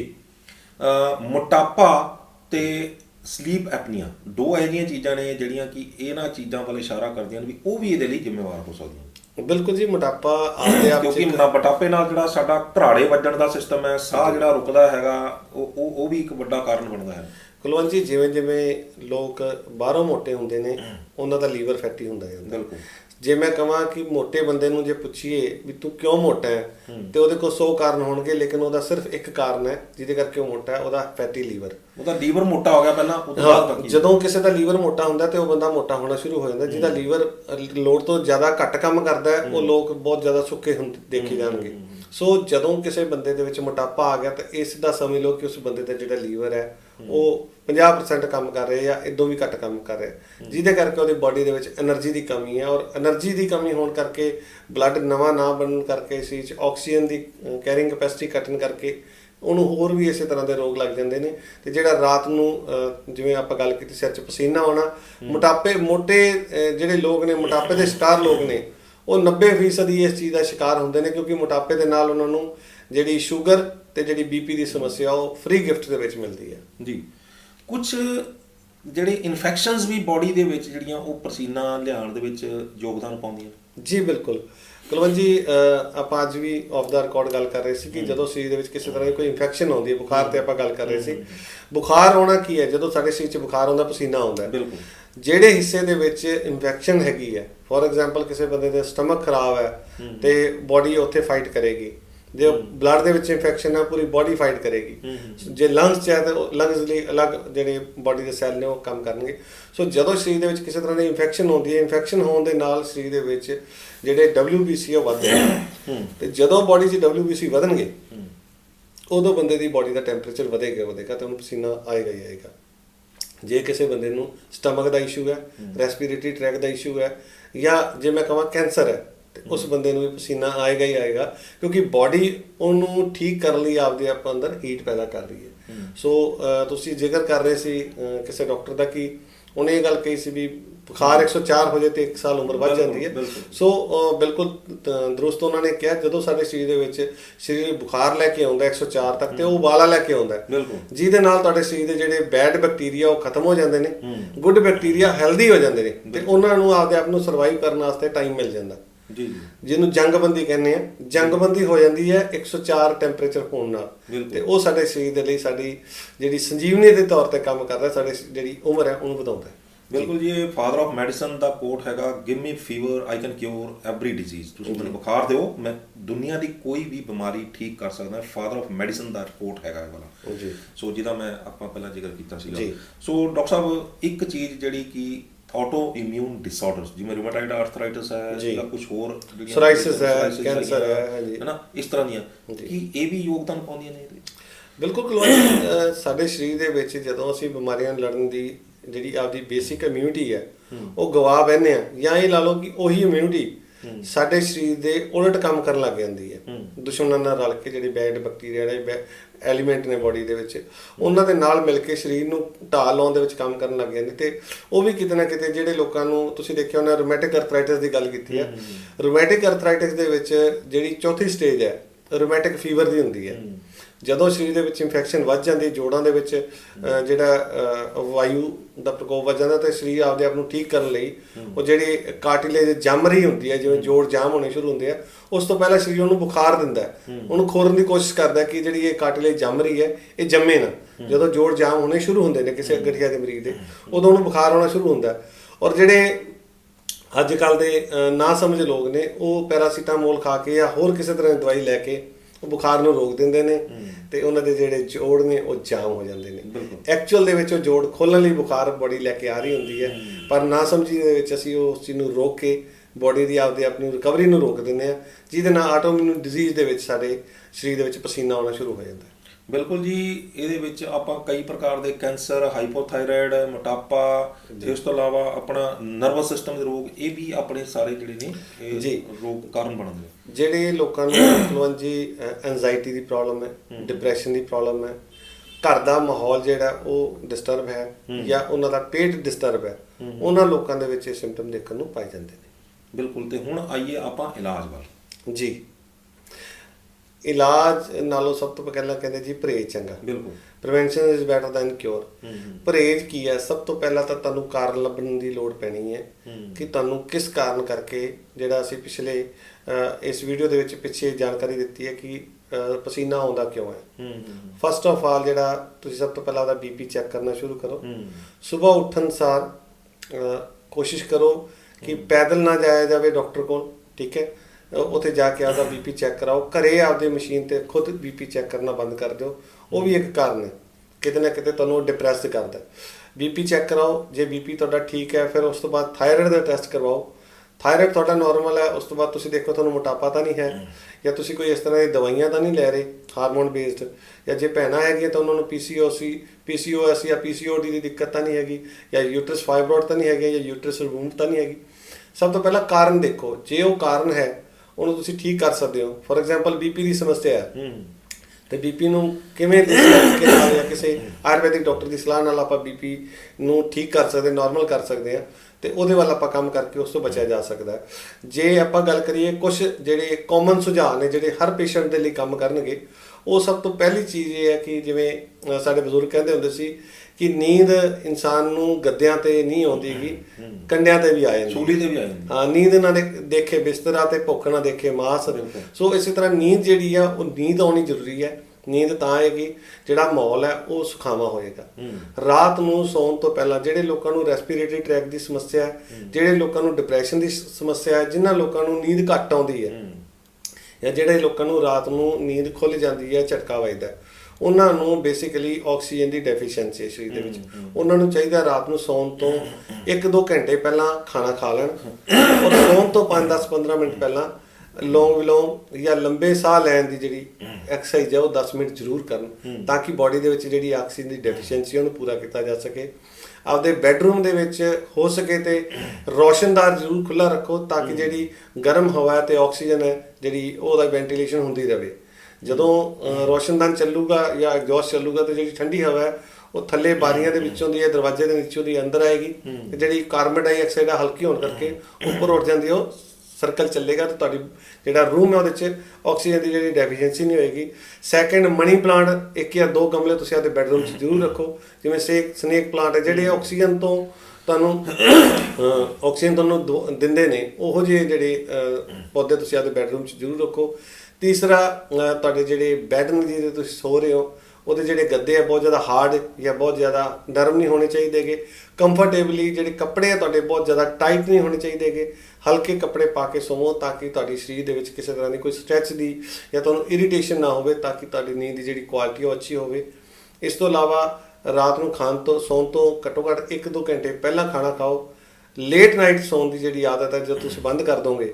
Speaker 1: ਮੋਟਾਪਾ ਤੇ ਸਲੀਪ ਐਪਨੀਆ ਦੋ ਇਹੋ ਜਿਹੀਆਂ ਚੀਜ਼ਾਂ ਨੇ ਜਿਹੜੀਆਂ ਕਿ ਇਹਨਾਂ ਚੀਜ਼ਾਂ ਵੱਲ ਇਸ਼ਾਰਾ ਕਰਦੀਆਂ ਨੇ ਵੀ ਉਹ ਵੀ ਇਹਦੇ ਲਈ ਜ਼ਿੰਮੇਵਾਰ ਹੋ ਸਕਦੀਆਂ
Speaker 2: ਬਿਲਕੁਲ ਜੀ ਮੋਟਾਪਾ ਆਪਦੇ ਆਪ
Speaker 1: ਕਿਉਂਕਿ ਮੋਟਾਪੇ ਨਾਲ ਜਿਹੜਾ ਸਾਡਾ ਘਰਾੜੇ ਵੱਜਣ ਦਾ ਸਿਸਟਮ ਹੈ ਸਾਹ ਜਿਹੜਾ ਰੁਕਦਾ ਹੈਗਾ ਉਹ ਉਹ ਵੀ ਇੱਕ ਵੱਡਾ ਕਾਰਨ ਬਣਦਾ ਹੈ।
Speaker 2: ਕੁਲਵੰਤ ਜੀ ਜਿਵੇਂ ਜਿਵੇਂ ਲੋਕ ਬਾਹਰੋਂ ਮੋਟੇ ਹੁੰਦੇ ਨੇ ਉਹਨਾਂ ਦਾ ਲੀਵਰ ਫੈਟੀ ਹੁੰਦਾ ਜਾਂਦਾ।
Speaker 1: ਬਿਲਕੁਲ।
Speaker 2: ਜੇ ਮੈਂ ਕਹਾਂ ਕਿ ਮੋਟੇ ਬੰਦੇ ਨੂੰ ਜੇ ਪੁੱਛੀਏ ਵੀ ਤੂੰ ਕਿਉਂ ਮੋਟਾ ਹੈ ਤੇ ਉਹਦੇ ਕੋਲ 100 ਕਾਰਨ ਹੋਣਗੇ ਲੇਕਿਨ ਉਹਦਾ ਸਿਰਫ ਇੱਕ ਕਾਰਨ ਹੈ ਜਿਹਦੇ ਕਰਕੇ ਉਹ ਮੋਟਾ ਹੈ ਉਹਦਾ ਫੈਟੀ ਲੀਵਰ।
Speaker 1: ਉਹਦਾ ਲੀਵਰ ਮੋਟਾ ਹੋ ਗਿਆ ਪਹਿਲਾਂ ਉਹ ਤੋਂ ਬਾਅਦ
Speaker 2: ਹਾਂ
Speaker 1: ਬਾਕੀ।
Speaker 2: ਜਦੋਂ ਕਿਸੇ ਦਾ ਲੀਵਰ ਮੋਟਾ ਹੁੰਦਾ ਤੇ ਉਹ ਬੰਦਾ ਮੋਟਾ ਹੋਣਾ ਸ਼ੁਰੂ ਹੋ ਜਾਂਦਾ ਜਿਹਦਾ ਲੀਵਰ ਲੋੜ ਤੋਂ ਜ਼ਿਆਦਾ ਘੱਟ ਕੰਮ ਕਰਦਾ ਹੈ ਉਹ ਲੋਕ ਬਹੁਤ ਜ਼ਿਆਦਾ ਸੁੱਕੇ ਹੁੰਦੇ ਦੇਖੇ ਜਾਣਗੇ। ਸੋ ਜਦੋਂ ਕਿਸੇ ਬੰਦੇ ਦੇ ਵਿੱਚ ਮੋਟਾਪਾ ਆ ਗਿਆ ਤਾਂ ਇਸ ਦਾ ਸਮਝ ਲਓ ਕਿ ਉਸ ਬੰਦੇ ਦਾ ਜਿਹੜਾ ਲੀਵਰ ਹੈ ਉਹ 50% ਕੰਮ ਕਰ ਰਹੇ ਆ ਇਦੋਂ ਵੀ ਘੱਟ ਕੰਮ ਕਰ ਰਹੇ ਜਿਹਦੇ ਕਰਕੇ ਉਹਦੀ ਬਾਡੀ ਦੇ ਵਿੱਚ એનર્ਜੀ ਦੀ ਕਮੀ ਹੈ ਔਰ એનર્ਜੀ ਦੀ ਕਮੀ ਹੋਣ ਕਰਕੇ ਬਲੱਡ ਨਵਾਂ ਨਾ ਬਣਨ ਕਰਕੇ ਇਸ ਸੀ ਆਕਸੀਜਨ ਦੀ ਕੈਰਿੰਗ ਕੈਪੈਸਿਟੀ ਘਟਣ ਕਰਕੇ ਉਹਨੂੰ ਹੋਰ ਵੀ ਇਸੇ ਤਰ੍ਹਾਂ ਦੇ ਰੋਗ ਲੱਗ ਜਾਂਦੇ ਨੇ ਤੇ ਜਿਹੜਾ ਰਾਤ ਨੂੰ ਜਿਵੇਂ ਆਪਾਂ ਗੱਲ ਕੀਤੀ ਸਿਰ 'ਚ ਪਸੀਨਾ ਆਉਣਾ ਮੋਟਾਪੇ ਮੋਟੇ ਜਿਹੜੇ ਲੋਕ ਨੇ ਮੋਟਾਪੇ ਦੇ ਸ਼ਿਕਾਰ ਲੋਕ ਨੇ ਉਹ 90% ਇਸ ਚੀਜ਼ ਦਾ ਸ਼ਿਕਾਰ ਹੁੰਦੇ ਨੇ ਕਿਉਂਕਿ ਮੋਟਾਪੇ ਦੇ ਨਾਲ ਉਹਨਾਂ ਨੂੰ ਜਿਹੜੀ ਸ਼ੂਗਰ ਤੇ ਜਿਹੜੀ ਬੀਪੀ ਦੀ ਸਮੱਸਿਆ ਉਹ ਫ੍ਰੀ ਗਿਫਟ ਦੇ ਵਿੱਚ ਮਿਲਦੀ ਹੈ।
Speaker 1: ਜੀ। ਕੁਝ ਜਿਹੜੇ ਇਨਫੈਕਸ਼ਨਸ ਵੀ ਬਾਡੀ ਦੇ ਵਿੱਚ ਜਿਹੜੀਆਂ ਉਹ ਪਸੀਨਾ ਲਿਆਉਣ ਦੇ ਵਿੱਚ ਯੋਗਦਾਨ ਪਾਉਂਦੀਆਂ?
Speaker 2: ਜੀ ਬਿਲਕੁਲ। ਕੁਲਵੰਤ ਜੀ ਆਪਾਂ ਅੱਜ ਵੀ ਆਫ ਦਾ ਰਿਕਾਰਡ ਗੱਲ ਕਰ ਰਹੇ ਸੀ ਕਿ ਜਦੋਂ ਸਰੀਰ ਦੇ ਵਿੱਚ ਕਿਸੇ ਤਰ੍ਹਾਂ ਦੀ ਕੋਈ ਇਨਫੈਕਸ਼ਨ ਆਉਂਦੀ ਹੈ ਬੁਖਾਰ ਤੇ ਆਪਾਂ ਗੱਲ ਕਰ ਰਹੇ ਸੀ। ਬੁਖਾਰ ਆਉਣਾ ਕੀ ਹੈ? ਜਦੋਂ ਸਾਡੇ ਸਰੀਰ 'ਚ ਬੁਖਾਰ ਆਉਂਦਾ ਪਸੀਨਾ ਆਉਂਦਾ ਹੈ।
Speaker 1: ਬਿਲਕੁਲ।
Speaker 2: ਜਿਹੜੇ ਹਿੱਸੇ ਦੇ ਵਿੱਚ ਇਨਫੈਕਸ਼ਨ ਹੈਗੀ ਹੈ ਫੋਰ ਐਗਜ਼ਾਮਪਲ ਕਿਸੇ ਬੰਦੇ ਦਾ ਸਟਮਕ ਖਰਾਬ ਹੈ ਤੇ ਬਾਡੀ ਉੱਥੇ ਫਾਈਟ ਕਰੇਗੀ। ਜੇ ਬਲੱਡ ਦੇ ਵਿੱਚ ਇਨਫੈਕਸ਼ਨ ਹੈ ਪੂਰੀ ਬਾਡੀ ਫਾਈਟ ਕਰੇਗੀ। ਜੇ ਲੰਗਸ ਚ ਹੈ ਤਾਂ ਲੰਗਸ ਲਈ ਅਲੱਗ ਜਿਹੜੇ ਬਾਡੀ ਦੇ ਸੈੱਲ ਨੇ ਉਹ ਕੰਮ ਕਰਨਗੇ। ਸੋ ਜਦੋਂ ਸਰੀਰ ਦੇ ਵਿੱਚ ਕਿਸੇ ਤਰ੍ਹਾਂ ਦੀ ਇਨਫੈਕਸ਼ਨ ਹੁੰਦੀ ਹੈ ਇਨਫੈਕਸ਼ਨ ਹੋਣ ਦੇ ਨਾਲ ਸਰੀਰ ਦੇ ਵਿੱਚ ਜਿਹੜੇ WBC ਉਹ ਵੱਧਦੇ ਨੇ। ਤੇ ਜਦੋਂ ਬਾਡੀ 'ਚ WBC ਵਧਣਗੇ ਉਦੋਂ ਬੰਦੇ ਦੀ ਬਾਡੀ ਦਾ ਟੈਂਪਰੇਚਰ ਵਧੇਗਾ ਵਧੇਗਾ ਤੇ ਉਹਨੂੰ ਪਸੀਨਾ ਆਏਗਾ ਹੀ ਆਏਗਾ। ਜੇ ਕਿਸੇ ਬੰਦੇ ਨੂੰ ਸਟਮਕ ਦਾ ਇਸ਼ੂ ਹੈ ਰੈਸਪੀਰੇਟਰੀ ਟਰੈਕ ਦਾ ਇਸ਼ੂ ਹੈ ਜਾਂ ਜੇ ਮੈਂ ਕਹਾਂ ਕੈਂਸਰ ਹੈ ਤੇ ਉਸ ਬੰਦੇ ਨੂੰ ਵੀ ਪਸੀਨਾ ਆਏਗਾ ਹੀ ਆਏਗਾ ਕਿਉਂਕਿ ਬਾਡੀ ਉਹਨੂੰ ਠੀਕ ਕਰਨ ਲਈ ਆਪਦੇ ਆਪ ਅੰਦਰ ਹੀਟ ਪੈਦਾ ਕਰ ਰਹੀ ਹੈ। ਸੋ ਤੁਸੀਂ ਜ਼ਿਕਰ ਕਰ ਰਹੇ ਸੀ ਕਿਸੇ ਡਾਕਟਰ ਦਾ ਕਿ ਉਹਨੇ ਇਹ ਗੱਲ ਕਹੀ ਸੀ ਵੀ ਬੁਖਾਰ 104 ਹੋ ਜਾਏ ਤੇ 1 ਸਾਲ ਉਮਰ ਵੱਧ ਜਾਂਦੀ ਹੈ। ਸੋ ਬਿਲਕੁਲ। ਦਰੁਸਤ ਉਹਨਾਂ ਨੇ ਕਿਹਾ ਜਦੋਂ ਸਾਡੇ ਸਰੀਰ ਦੇ ਵਿੱਚ ਸਰੀਰ ਬੁਖਾਰ ਲੈ ਕੇ ਆਉਂਦਾ 104 ਤੱਕ ਤੇ ਉਹ ਉਬਾਲਾ ਲੈ ਕੇ ਆਉਂਦਾ। ਜਿਹਦੇ ਨਾਲ ਤੁਹਾਡੇ ਸਰੀਰ ਦੇ ਜਿਹੜੇ ਬੈਡ ਬੈਕਟੀਰੀਆ ਉਹ ਖਤਮ ਹੋ ਜਾਂਦੇ ਨੇ। ਗੁੱਡ ਬੈਕਟੀਰੀਆ ਹੈਲਦੀ ਹੋ ਜਾਂਦੇ ਨੇ। ਤੇ ਉਹਨਾਂ ਨੂੰ ਆਪਦੇ ਆਪ ਨੂੰ ਸਰਵਾਈਵ ਕਰਨ ਵਾਸਤੇ ਟਾਈਮ ਮਿਲ ਜਾਂਦਾ।
Speaker 1: ਜੀ
Speaker 2: ਜਿਹਨੂੰ ਜੰਗਬੰਦੀ ਕਹਿੰਦੇ ਆ। ਜੰਗਬੰਦੀ ਹੋ ਜਾਂਦੀ ਹੈ 104 ਟੈਂਪਰੇਚਰ ਹੋਣ ਨਾਲ। ਤੇ ਉਹ ਸਾਡੇ ਸਰੀਰ ਦੇ ਲਈ ਸਾਡੀ ਜਿਹੜੀ ਸੰਜੀਵਨੀ ਦੇ ਤੌਰ ਤੇ ਕੰਮ ਕਰਦਾ ਸਾਡੇ ਜਿਹੜੀ ਉਮਰ ਹੈ ਉਹਨੂੰ ਵਧਾਉਂਦਾ
Speaker 1: ਬਿਲਕੁਲ ਜੀ ਇਹ ਫਾਦਰ ਆਫ ਮੈਡੀਸਨ ਦਾ ਕੋਟ ਹੈਗਾ give me fever I can cure every disease ਤੁਸੀਂ ਮੈਨੂੰ ਬੁਖਾਰ ਦਿਓ ਮੈਂ ਦੁਨੀਆ ਦੀ ਕੋਈ ਵੀ ਬਿਮਾਰੀ ਠੀਕ ਕਰ ਸਕਦਾ ਫਾਦਰ ਆਫ ਮੈਡੀਸਨ ਦਾ ਕੋਟ ਹੈਗਾ ਇਹ ਵਾਲਾ।
Speaker 2: ਜੀ।
Speaker 1: ਸੋ ਜਿਹਦਾ ਮੈਂ ਆਪਾਂ ਪਹਿਲਾਂ ਜ਼ਿਕਰ ਕੀਤਾ ਸੀਗਾ। ਸੋ ਡਾਕਟਰ ਸਾਹਿਬ ਇੱਕ ਚੀਜ਼ ਜਿਹੜੀ ਕਿ ਆਟੋ ਇਮਿਊਨ ਡਿਸਆਰਡਰਸ ਜਿਵੇਂ ਰੂਮੇਟਾਇਡ ਆਰਥਰਾਈਟਿਸ ਹੈ
Speaker 2: ਜੀ।
Speaker 1: ਕੁਝ ਹੋਰ
Speaker 2: Psoriasis ਹੈ,
Speaker 1: ਹੈਗੀਆਂ,
Speaker 2: ਹੈ, ਹਾਂਜੀ।
Speaker 1: ਹੈ ਨਾ ਇਸ ਤਰ੍ਹਾਂ ਦੀਆਂ। ਕੀ ਇਹ ਵੀ ਯੋਗਦਾਨ ਪਾਉਂਦੀਆਂ ਨੇ
Speaker 2: ਬਿਲਕੁਲ ਅਹ ਸਾਡੇ ਸਰੀਰ ਦੇ ਵਿੱਚ ਜਦੋਂ ਅਸੀਂ ਬਿਮਾਰੀਆਂ ਲੜਨ ਦੀ ਜਿਹੜੀ ਆਪਦੀ ਬੇਸਿਕ ਇਮਿਊਨਿਟੀ ਹੈ ਉਹ ਗਵਾ ਬੈਨੇ ਆ ਜਾਂ ਇਹ ਲਾ ਲਓ ਕਿ ਉਹੀ ਇਮਿਊਨਿਟੀ ਸਾਡੇ ਸਰੀਰ ਦੇ ਉਲਟ ਕੰਮ ਕਰਨ ਲੱਗ ਜਾਂਦੀ ਹੈ। ਦੁਸ਼ਮਣਾਂ ਨਾਲ ਰਲ ਕੇ ਜਿਹੜੇ ਬੈਡ ਬੈਕਟੀਰੀਆ ਜਿਹੜੇ ਐਲੀਮੈਂਟ ਨੇ ਬਾਡੀ ਦੇ ਵਿੱਚ। ਉਹਨਾਂ ਦੇ ਨਾਲ ਮਿਲ ਕੇ ਸਰੀਰ ਨੂੰ ਢਾਲ ਲਾਉਣ ਦੇ ਵਿੱਚ ਕੰਮ ਕਰਨ ਲੱਗ ਜਾਂਦੇ ਤੇ ਉਹ ਵੀ ਕਿਤੇ ਨਾ ਕਿਤੇ ਜਿਹੜੇ ਲੋਕਾਂ ਨੂੰ ਤੁਸੀਂ ਦੇਖਿਆ ਹੋਣਾ ਰੂਮੈਟਿਕ ਅਰਥਰਾਈਟਿਸ ਦੀ ਗੱਲ ਕੀਤੀ ਹੈ। ਰੂਮੈਟਿਕ ਅਰਥਰਾਈਟਿਸ ਦੇ ਵਿੱਚ ਜਿਹੜੀ ਚੌਥੀ ਸਟੇਜ ਹੈ ਰੂਮੈਟਿਕ ਫੀਵਰ ਦੀ ਹੁੰਦੀ ਹੈ। ਜਦੋਂ ਸਰੀਰ ਦੇ ਵਿੱਚ ਇਨਫੈਕਸ਼ਨ ਵੱਧ ਜਾਂਦੀ ਜੋੜਾਂ ਦੇ ਵਿੱਚ ਜਿਹੜਾ ਵਾਯੂ ਦਾ ਪ੍ਰਕੋਪ ਵੱਧ ਜਾਂਦਾ ਤੇ ਸਰੀਰ ਆਪਦੇ ਆਪ ਨੂੰ ਠੀਕ ਕਰਨ ਲਈ ਉਹ ਜਿਹੜੀ ਕਾਰਟਿਲੇਜ ਜੰਮ ਰਹੀ ਹੁੰਦੀ ਹੈ ਜਿਵੇਂ ਜੋੜ ਜਾਮ ਹੋਣੇ ਸ਼ੁਰੂ ਹੁੰਦੇ ਆ ਉਸ ਤੋਂ ਪਹਿਲਾਂ ਸਰੀਰ ਉਹਨੂੰ ਬੁਖਾਰ ਦਿੰਦਾ ਉਹਨੂੰ ਖੋਰਨ ਦੀ ਕੋਸ਼ਿਸ਼ ਕਰਦਾ ਕਿ ਜਿਹੜੀ ਇਹ ਕਾਰਟਿਲੇਜ ਜੰਮ ਰਹੀ ਹੈ ਇਹ ਜੰਮੇ ਨਾ। ਜਦੋਂ ਜੋੜ ਜਾਮ ਹੋਣੇ ਸ਼ੁਰੂ ਹੁੰਦੇ ਨੇ ਕਿਸੇ ਗਠੀਆ ਦੇ ਮਰੀਜ਼ ਦੇ ਉਦੋਂ ਉਹਨੂੰ ਬੁਖਾਰ ਆਉਣਾ ਸ਼ੁਰੂ ਹੁੰਦਾ। ਔਰ ਜਿਹੜੇ ਅੱਜ ਕੱਲ ਦੇ ਨਾ ਸਮਝ ਲੋਕ ਨੇ ਉਹ ਪੈਰਾਸੀਟਾਮੋਲ ਖਾ ਕੇ ਜਾਂ ਹੋਰ ਕਿਸੇ ਤਰ੍ਹਾਂ ਦੀ ਦਵਾਈ ਲੈ ਕੇ ਉਹ ਬੁਖਾਰ ਨੂੰ ਰੋਕ ਦਿੰਦੇ ਨੇ ਤੇ ਉਹਨਾਂ ਦੇ ਜਿਹੜੇ ਜੋੜ ਨੇ ਉਹ ਜਾਮ ਹੋ ਜਾਂਦੇ ਨੇ। ਐਕਚੁਅਲ ਦੇ ਵਿੱਚ ਉਹ ਜੋੜ ਖੋਲਣ ਲਈ ਬੁਖਾਰ ਬੋਡੀ ਲੈ ਕੇ ਆ ਰਹੀ ਹੁੰਦੀ ਹੈ ਪਰ ਨਾ ਸਮਝੀ ਦੇ ਵਿੱਚ ਅਸੀਂ ਉਸ ਚੀਜ਼ ਨੂੰ ਰੋਕ ਕੇ ਬੋਡੀ ਦੀ ਆਪਦੀ ਆਪਣੀ ਰਿਕਵਰੀ ਨੂੰ ਰੋਕ ਦਿੰਦੇ ਆ ਜਿਹਦੇ ਨਾਲ ਆਟੋਇਮਿਊਨ ਡਿਜ਼ੀਜ਼ ਦੇ ਵਿੱਚ ਸਾਡੇ ਸਰੀਰ ਦੇ ਵਿੱਚ ਪਸੀਨਾ ਆਉਣਾ ਸ਼ੁਰੂ ਹੋ ਜਾਂਦਾ ਹੈ।
Speaker 1: ਬਿਲਕੁਲ ਜੀ ਇਹਦੇ ਵਿੱਚ ਆਪਾਂ ਕਈ ਪ੍ਰਕਾਰ ਦੇ ਕੈਂਸਰ ਹਾਈਪੋਥਾਇਰਾਇਡ ਮੋਟਾਪਾ ਤੇ ਉਸ ਤੋਂ ਇਲਾਵਾ ਆਪਣਾ ਨਰਵਸ ਸਿਸਟਮ ਦੇ ਰੋਗ ਇਹ ਵੀ ਆਪਣੇ ਸਾਰੇ ਜਿਹੜੇ ਨੇ
Speaker 2: ਜੀ।
Speaker 1: ਰੋਗ ਕਾਰਨ ਬਣਦੇ ਨੇ।
Speaker 2: ਜਿਹੜੇ ਲੋਕਾਂ ਨੂੰ ਕੁਲਵੰਤ ਜੀ ਐਂਜ਼ਾਈਟੀ ਦੀ ਪ੍ਰੋਬਲਮ ਹੈ ਡਿਪਰੈਸ਼ਨ ਦੀ ਪ੍ਰੋਬਲਮ ਹੈ ਘਰ ਦਾ ਮਾਹੌਲ ਜਿਹੜਾ ਉਹ ਡਿਸਟਰਬ ਹੈ ਜਾਂ ਉਹਨਾਂ ਦਾ ਪੇਟ ਡਿਸਟਰਬ ਹੈ ਉਹਨਾਂ ਲੋਕਾਂ ਦੇ ਵਿੱਚ ਇਹ ਸਿੰਪਟਮ ਦੇਖਣ ਨੂੰ ਪਾਏ ਜਾਂਦੇ
Speaker 1: ਬਿਲਕੁਲ ਤੇ ਹੁਣ ਆਈਏ ਆਪਾਂ ਇਲਾਜ ਵੱਲ।
Speaker 2: ਨੇ ਜੀ। ਇਲਾਜ ਨਾਲੋਂ ਸਭ ਤੋਂ ਪਹਿਲਾਂ ਕਹਿੰਦੇ ਜੀ ਪਰਹੇਜ਼ ਚੰਗਾ।
Speaker 1: ਬਿਲਕੁਲ।
Speaker 2: Prevention is better than cure. ਪਰਹੇਜ਼ ਕੀ ਹੈ? ਸਭ ਤੋਂ ਪਹਿਲਾਂ ਤਾਂ ਤੁਹਾਨੂੰ ਕਾਰਨ ਲੱਭਣ ਦੀ ਲੋੜ ਪੈਣੀ ਹੈ। ਕਿ ਤੁਹਾਨੂੰ ਕਿਸ ਕਾਰਨ ਕਰਕੇ ਜਿਹੜਾ ਅਸੀਂ ਪਿਛਲੇ ਇਸ ਵੀਡੀਓ ਦੇ ਵਿੱਚ ਪਿੱਛੇ ਜਾਣਕਾਰੀ ਦਿੱਤੀ ਹੈ ਕਿ ਪਸੀਨਾ ਆਉਂਦਾ ਕਿਉਂ ਹੈ? ਫਸਟ ਆਫ ਆਲ ਜਿਹੜਾ ਤੁਸੀਂ ਸਭ ਤੋਂ ਪਹਿਲਾਂ ਉਹਦਾ ਬੀਪੀ ਚੈੱਕ ਕਰਨਾ ਸ਼ੁਰੂ ਕਰੋ। ਸਵੇਰ ਉੱਠਣ ਸਾਰ ਕੋਸ਼ਿਸ਼ ਕਰੋ ਕਿ ਪੈਦਲ ਨਾ ਜਾਇਆ ਜਾਵੇ ਡਾਕਟਰ ਕੋਲ ਠੀਕ ਹੈ? ਉੱਥੇ ਜਾ ਕੇ ਆਪਦਾ ਬੀਪੀ ਚੈੱਕ ਕਰਾਓ, ਘਰੇ ਆਪਦੇ ਮਸ਼ੀਨ ਤੇ ਖੁਦ ਬੀਪੀ ਚੈੱਕ ਕਰਨਾ ਬੰਦ ਕਰ ਦਿਓ। ਉਹ ਵੀ ਇੱਕ ਕਾਰਨ ਹੈ। ਕਿਤੇ ਨਾ ਕਿਤੇ ਤੁਹਾਨੂੰ ਡਿਪਰੈਸ ਕਰਦਾ ਬੀਪੀ ਚੈੱਕ ਕਰਾਓ, ਜੇ ਬੀਪੀ ਤੁਹਾਡਾ ਠੀਕ ਹੈ, ਫਿਰ ਉਸ ਤੋਂ ਬਾਅਦ ਥਾਇਰਾਇਡ ਦਾ ਟੈਸਟ ਕਰਵਾਓ। ਥਾਇਰਾਇਡ ਤੁਹਾਡਾ ਨਾਰਮਲ ਹੈ, ਉਸ ਤੋਂ ਬਾਅਦ ਤੁਸੀਂ ਦੇਖੋ ਤੁਹਾਨੂੰ ਮੋਟਾਪਾ ਤਾਂ ਨਹੀਂ ਹੈ, ਜਾਂ ਤੁਸੀਂ ਕੋਈ ਇਸ ਤਰ੍ਹਾਂ ਦੀ ਦਵਾਈਆਂ ਤਾਂ ਨਹੀਂ ਲੈ ਰਹੇ ਹਾਰਮੋਨ ਬੇਸਡ ਜਾਂ ਜੇ ਭੈਣਾਂ ਹੈਗੀਆਂ ਤਾਂ ਉਹਨਾਂ ਨੂੰ ਪੀਸੀਓਸੀ ਪੀਸੀਓਐਸ ਜਾਂ ਪੀਸੀਓਡੀ ਦੀ ਦਿੱਕਤ ਤਾਂ ਨਹੀਂ ਹੈਗੀ, ਜਾਂ ਯੂਟਰਸ ਫਾਈਬਰੋਇਡ ਤਾਂ ਨਹੀਂ ਹੈਗੇ, ਜਾਂ ਯੂਟਰਸ ਰੂਮ ਤਾਂ ਨਹੀਂ ਹੈਗੀ। ਸਭ ਤੋਂ ਪਹਿਲਾਂ ਕਾਰਨ ਦੇਖੋ। ਜੇ ਉਹ ਕਾਰਨ ਹੈ ਉਹਨੂੰ ਤੁਸੀਂ ਠੀਕ ਕਰ ਸਕਦੇ ਹੋ। ਫੋਰ ਐਗਜ਼ਾਮਪਲ ਬੀਪੀ ਦੀ ਸਮੱਸਿਆ ਹੈ। ਤੇ ਬੀਪੀ ਨੂੰ ਕਿਵੇਂ ਕਿਸੇ ਤਰੀਕੇ ਨਾਲ ਜਾਂ ਕਿਸੇ ਆਯੁਰਵੈਦਿਕ ਡਾਕਟਰ ਦੀ ਸਲਾਹ ਨਾਲ ਆਪਾਂ ਬੀਪੀ ਨੂੰ ਠੀਕ ਕਰ ਸਕਦੇ ਨਾਰਮਲ ਕਰ ਸਕਦੇ ਆ ਤੇ ਉਹਦੇ ਵੱਲ ਆਪਾਂ ਕੰਮ ਕਰਕੇ ਉਸ ਤੋਂ ਬਚਿਆ ਜਾ ਸਕਦਾ ਹੈ। ਜੇ ਆਪਾਂ ਗੱਲ ਕਰੀਏ ਕੁਝ ਜਿਹੜੇ ਕਾਮਨ ਸੁਝਾਅ ਨੇ ਜਿਹੜੇ ਹਰ ਪੇਸ਼ੈਂਟ ਦੇ ਲਈ ਕੰਮ ਕਰਨਗੇ ਉਹ ਸਭ ਤੋਂ ਪਹਿਲੀ ਚੀਜ਼ ਇਹ ਹੈ ਕਿ ਜਿਵੇਂ ਸਾਡੇ ਬਜ਼ੁਰਗ ਕਹਿੰਦੇ ਹੁੰਦੇ ਸੀ ਕਿ ਨੀਂਦ ਇਨਸਾਨ ਨੂੰ ਗੱਦਿਆਂ ਤੇ ਨਹੀਂ ਆਉਂਦੀਗੀ ਕੰਡਿਆਂ ਤੇ ਵੀ ਆ ਜਾਂਦੀ।
Speaker 1: ਸੂਲੀ ਤੇ ਵੀ ਆ ਜਾਂਦੀ।
Speaker 2: ਹਾਂ ਨੀਂਦ ਨਾ ਦੇ- ਦੇਖੇ ਬਿਸਤਰਾ ਤੇ ਭੁੱਖ ਨਾ ਦੇਖੇ ਮਾਸ। ਸੋ ਇਸੇ ਤਰ੍ਹਾਂ ਨੀਂਦ ਜਿਹੜੀ ਆ ਉਹ ਨੀਂਦ ਆਉਣੀ ਜ਼ਰੂਰੀ ਹੈ। ਨੀਂਦ ਤਾਂ ਆਏਗੀ ਜਿਹੜਾ ਮਾਹੌਲ ਹੈ ਉਹ ਸੁਖਾਵਾਂ ਹੋਏਗਾ। ਰਾਤ ਨੂੰ ਸੌਣ ਤੋਂ ਪਹਿਲਾਂ ਜਿਹੜੇ ਲੋਕਾਂ ਨੂੰ ਰੈਸਪੀਰੇਟਰੀ ਟਰੈਕ ਦੀ ਸਮੱਸਿਆ ਹੈ ਜਿਹੜੇ ਲੋਕਾਂ ਨੂੰ ਡਿਪਰੈਸ਼ਨ ਦੀ ਸਮੱਸਿਆ ਹੈ ਜਿਨ੍ਹਾਂ ਲੋਕਾਂ ਨੂੰ ਨੀਂਦ ਘੱਟ ਆਉਂਦੀ ਹੈ ਜਾਂ ਜਿਹੜੇ ਲੋਕਾਂ ਨੂੰ ਰਾਤ ਨੂੰ ਨੀਂਦ ਖੁੱਲ ਜਾਂਦੀ ਹੈ ਝਟਕਾ ਵੱਜਦਾ ਹੈ, ਉਹਨਾਂ ਨੂੰ ਬੇਸਿਕਲੀ ਆਕਸੀਜਨ ਦੀ ਡੈਫੀਸ਼ੀਐਂਸੀ ਹੈ ਸਰੀਰ ਦੇ ਵਿੱਚ। ਉਹਨਾਂ ਨੂੰ ਚਾਹੀਦਾ ਰਾਤ ਨੂੰ ਸੌਣ ਤੋਂ 1-2 ਘੰਟੇ ਪਹਿਲਾਂ ਖਾਣਾ ਖਾ ਲੈਣ। ਔਰ ਸੌਣ ਤੋਂ 5-10 15 ਮਿੰਟ ਪਹਿਲਾਂ ਲੌਂਗ ਵਿਲੋਂਗ ਜਾਂ ਲੰਬੇ ਸਾਹ ਲੈਣ ਦੀ ਜਿਹੜੀ ਐਕਸਰਸਾਈਜ਼ ਹੈ ਉਹ 10 ਮਿੰਟ ਜ਼ਰੂਰ ਕਰਨ ਤਾਂ ਕਿ ਬਾਡੀ ਦੇ ਵਿੱਚ ਜਿਹੜੀ ਆਕਸੀਜਨ ਦੀ ਡੈਫੀਸ਼ੀਐਂਸੀ ਉਹਨੂੰ ਪੂਰਾ ਕੀਤਾ ਜਾ ਸਕੇ। ਆਪਦੇ ਬੈੱਡਰੂਮ ਦੇ ਵਿੱਚ ਹੋ ਸਕੇ ਤੇ ਰੋਸ਼ਨਦਾਰ ਜ਼ਰੂਰ ਖੁੱਲਾ ਰੱਖੋ ਤਾਂ ਕਿ ਜਿਹੜੀ ਗਰਮ ਹਵਾ ਹੈ ਤੇ ਆਕਸੀਜਨ ਹੈ ਜਿਹੜੀ ਉਹਦਾ ਵੈਂਟੀਲੇਸ਼ਨ ਹੁੰਦੀ ਰਹੇ। ਜਦੋਂ ਰੋਸ਼ਨਦਾਨ ਚੱਲੂਗਾ ਜਾਂ ਐਗਜ਼ੌਸਟ ਚੱਲੂਗਾ ਤੇ ਜਿਹੜੀ ਠੰਡੀ ਹਵਾ ਹੈ ਉਹ ਥੱਲੇ ਬਾਰੀਆਂ ਦੇ ਵਿੱਚੋਂ ਦੀ ਹੈ ਦਰਵਾਜ਼ੇ ਦੇ ਵਿੱਚੋਂ ਦੀ ਅੰਦਰ ਆਏਗੀ ਤੇ ਜਿਹੜੀ ਕਾਰਬਨ ਡਾਈਆਕਸਾਈਡ ਹੈ ਹਲਕੀ ਹੋਣ ਕਰਕੇ ਉੱਪਰ ਉੱਠ ਜਾਂਦੀ ਉਹ ਸਰਕਲ ਚੱਲੇਗਾ ਤੇ ਤੁਹਾਡੀ ਜਿਹੜਾ ਰੂਮ ਹੈ ਉਹਦੇ 'ਚ ਆਕਸੀਜਨ ਦੀ ਜਿਹੜੀ ਡੈਫੀਸ਼ੀਐਂਸੀ ਨਹੀਂ ਹੋਏਗੀ। ਸੈਕੰਡ ਮਨੀ ਪਲਾਂਟ ਇੱਕ ਜਾਂ ਦੋ ਗਮਲੇ ਤੁਸੀਂ ਆਪਣੇ ਬੈੱਡਰੂਮ 'ਚ ਜ਼ਰੂਰ ਰੱਖੋ। ਜਿਵੇਂ ਸੇਕ ਸਨੇਕ ਪਲਾਂਟ ਹੈ ਜਿਹੜੇ ਆਕਸੀਜਨ ਤੋਂ ਤੁਹਾਨੂੰ ਆਕਸੀਜਨ ਤੁਹਾਨੂੰ ਦਿੰਦੇ ਨੇ ਉਹੋ ਜਿਹੇ ਜਿਹੜੇ ਪੌਦੇ ਤੁਸੀਂ ਆਪਣੇ ਬੈੱਡਰੂਮ 'ਚ ਜ਼ਰੂਰ ਰੱਖੋ। ਤੀਸਰਾ ਤੁਹਾਡੇ ਜਿਹੜੇ ਬੈੱਡ ਨੇ ਜਿਹਦੇ ਤੁਸੀਂ ਸੋ ਰਹੇ ਹੋ, ਉਹਦੇ ਜਿਹੜੇ ਗੱਦੇ ਆ, ਬਹੁਤ ਜ਼ਿਆਦਾ ਹਾਰਡ ਜਾਂ ਬਹੁਤ ਜ਼ਿਆਦਾ ਨਰਮ ਨਹੀਂ ਹੋਣੇ ਚਾਹੀਦੇਗੇ। ਕੰਫਰਟੇਬਲੀ ਜਿਹੜੇ ਕੱਪੜੇ ਆ, ਤੁਹਾਡੇ ਬਹੁਤ ਜ਼ਿਆਦਾ ਟਾਈਟ ਨਹੀਂ ਹੋਣੇ ਚਾਹੀਦੇਗੇ। ਹਲਕੇ ਕੱਪੜੇ ਪਾ ਕੇ ਸੋਵੋ ਤਾਂ ਕਿ ਤੁਹਾਡੀ ਸਰੀਰ ਦੇ ਵਿੱਚ ਕਿਸੇ ਤਰ੍ਹਾਂ ਦੀ ਕੋਈ ਸਟ੍ਰੈਚ ਦੀ ਜਾਂ ਤੁਹਾਨੂੰ ਇਰੀਟੇਸ਼ਨ ਨਾ ਹੋਵੇ ਤਾਂ ਕਿ ਤੁਹਾਡੀ ਨੀਂਦ ਦੀ ਜਿਹੜੀ ਕੁਆਲਿਟੀ ਉਹ ਅੱਛੀ ਹੋਵੇ। ਇਸ ਤੋਂ ਇਲਾਵਾ ਰਾਤ ਨੂੰ ਖਾਣ ਤੋਂ, ਸੌਣ ਤੋਂ ਘੱਟੋ ਘੱਟ 1-2 ਘੰਟੇ ਪਹਿਲਾਂ ਖਾਣਾ ਖਾਓ। ਲੇਟ ਨਾਈਟ ਸੌਣ ਦੀ ਜਿਹੜੀ ਆਦਤ ਹੈ, ਜਦੋਂ ਤੁਸੀਂ ਬੰਦ ਕਰ ਦੋਗੇ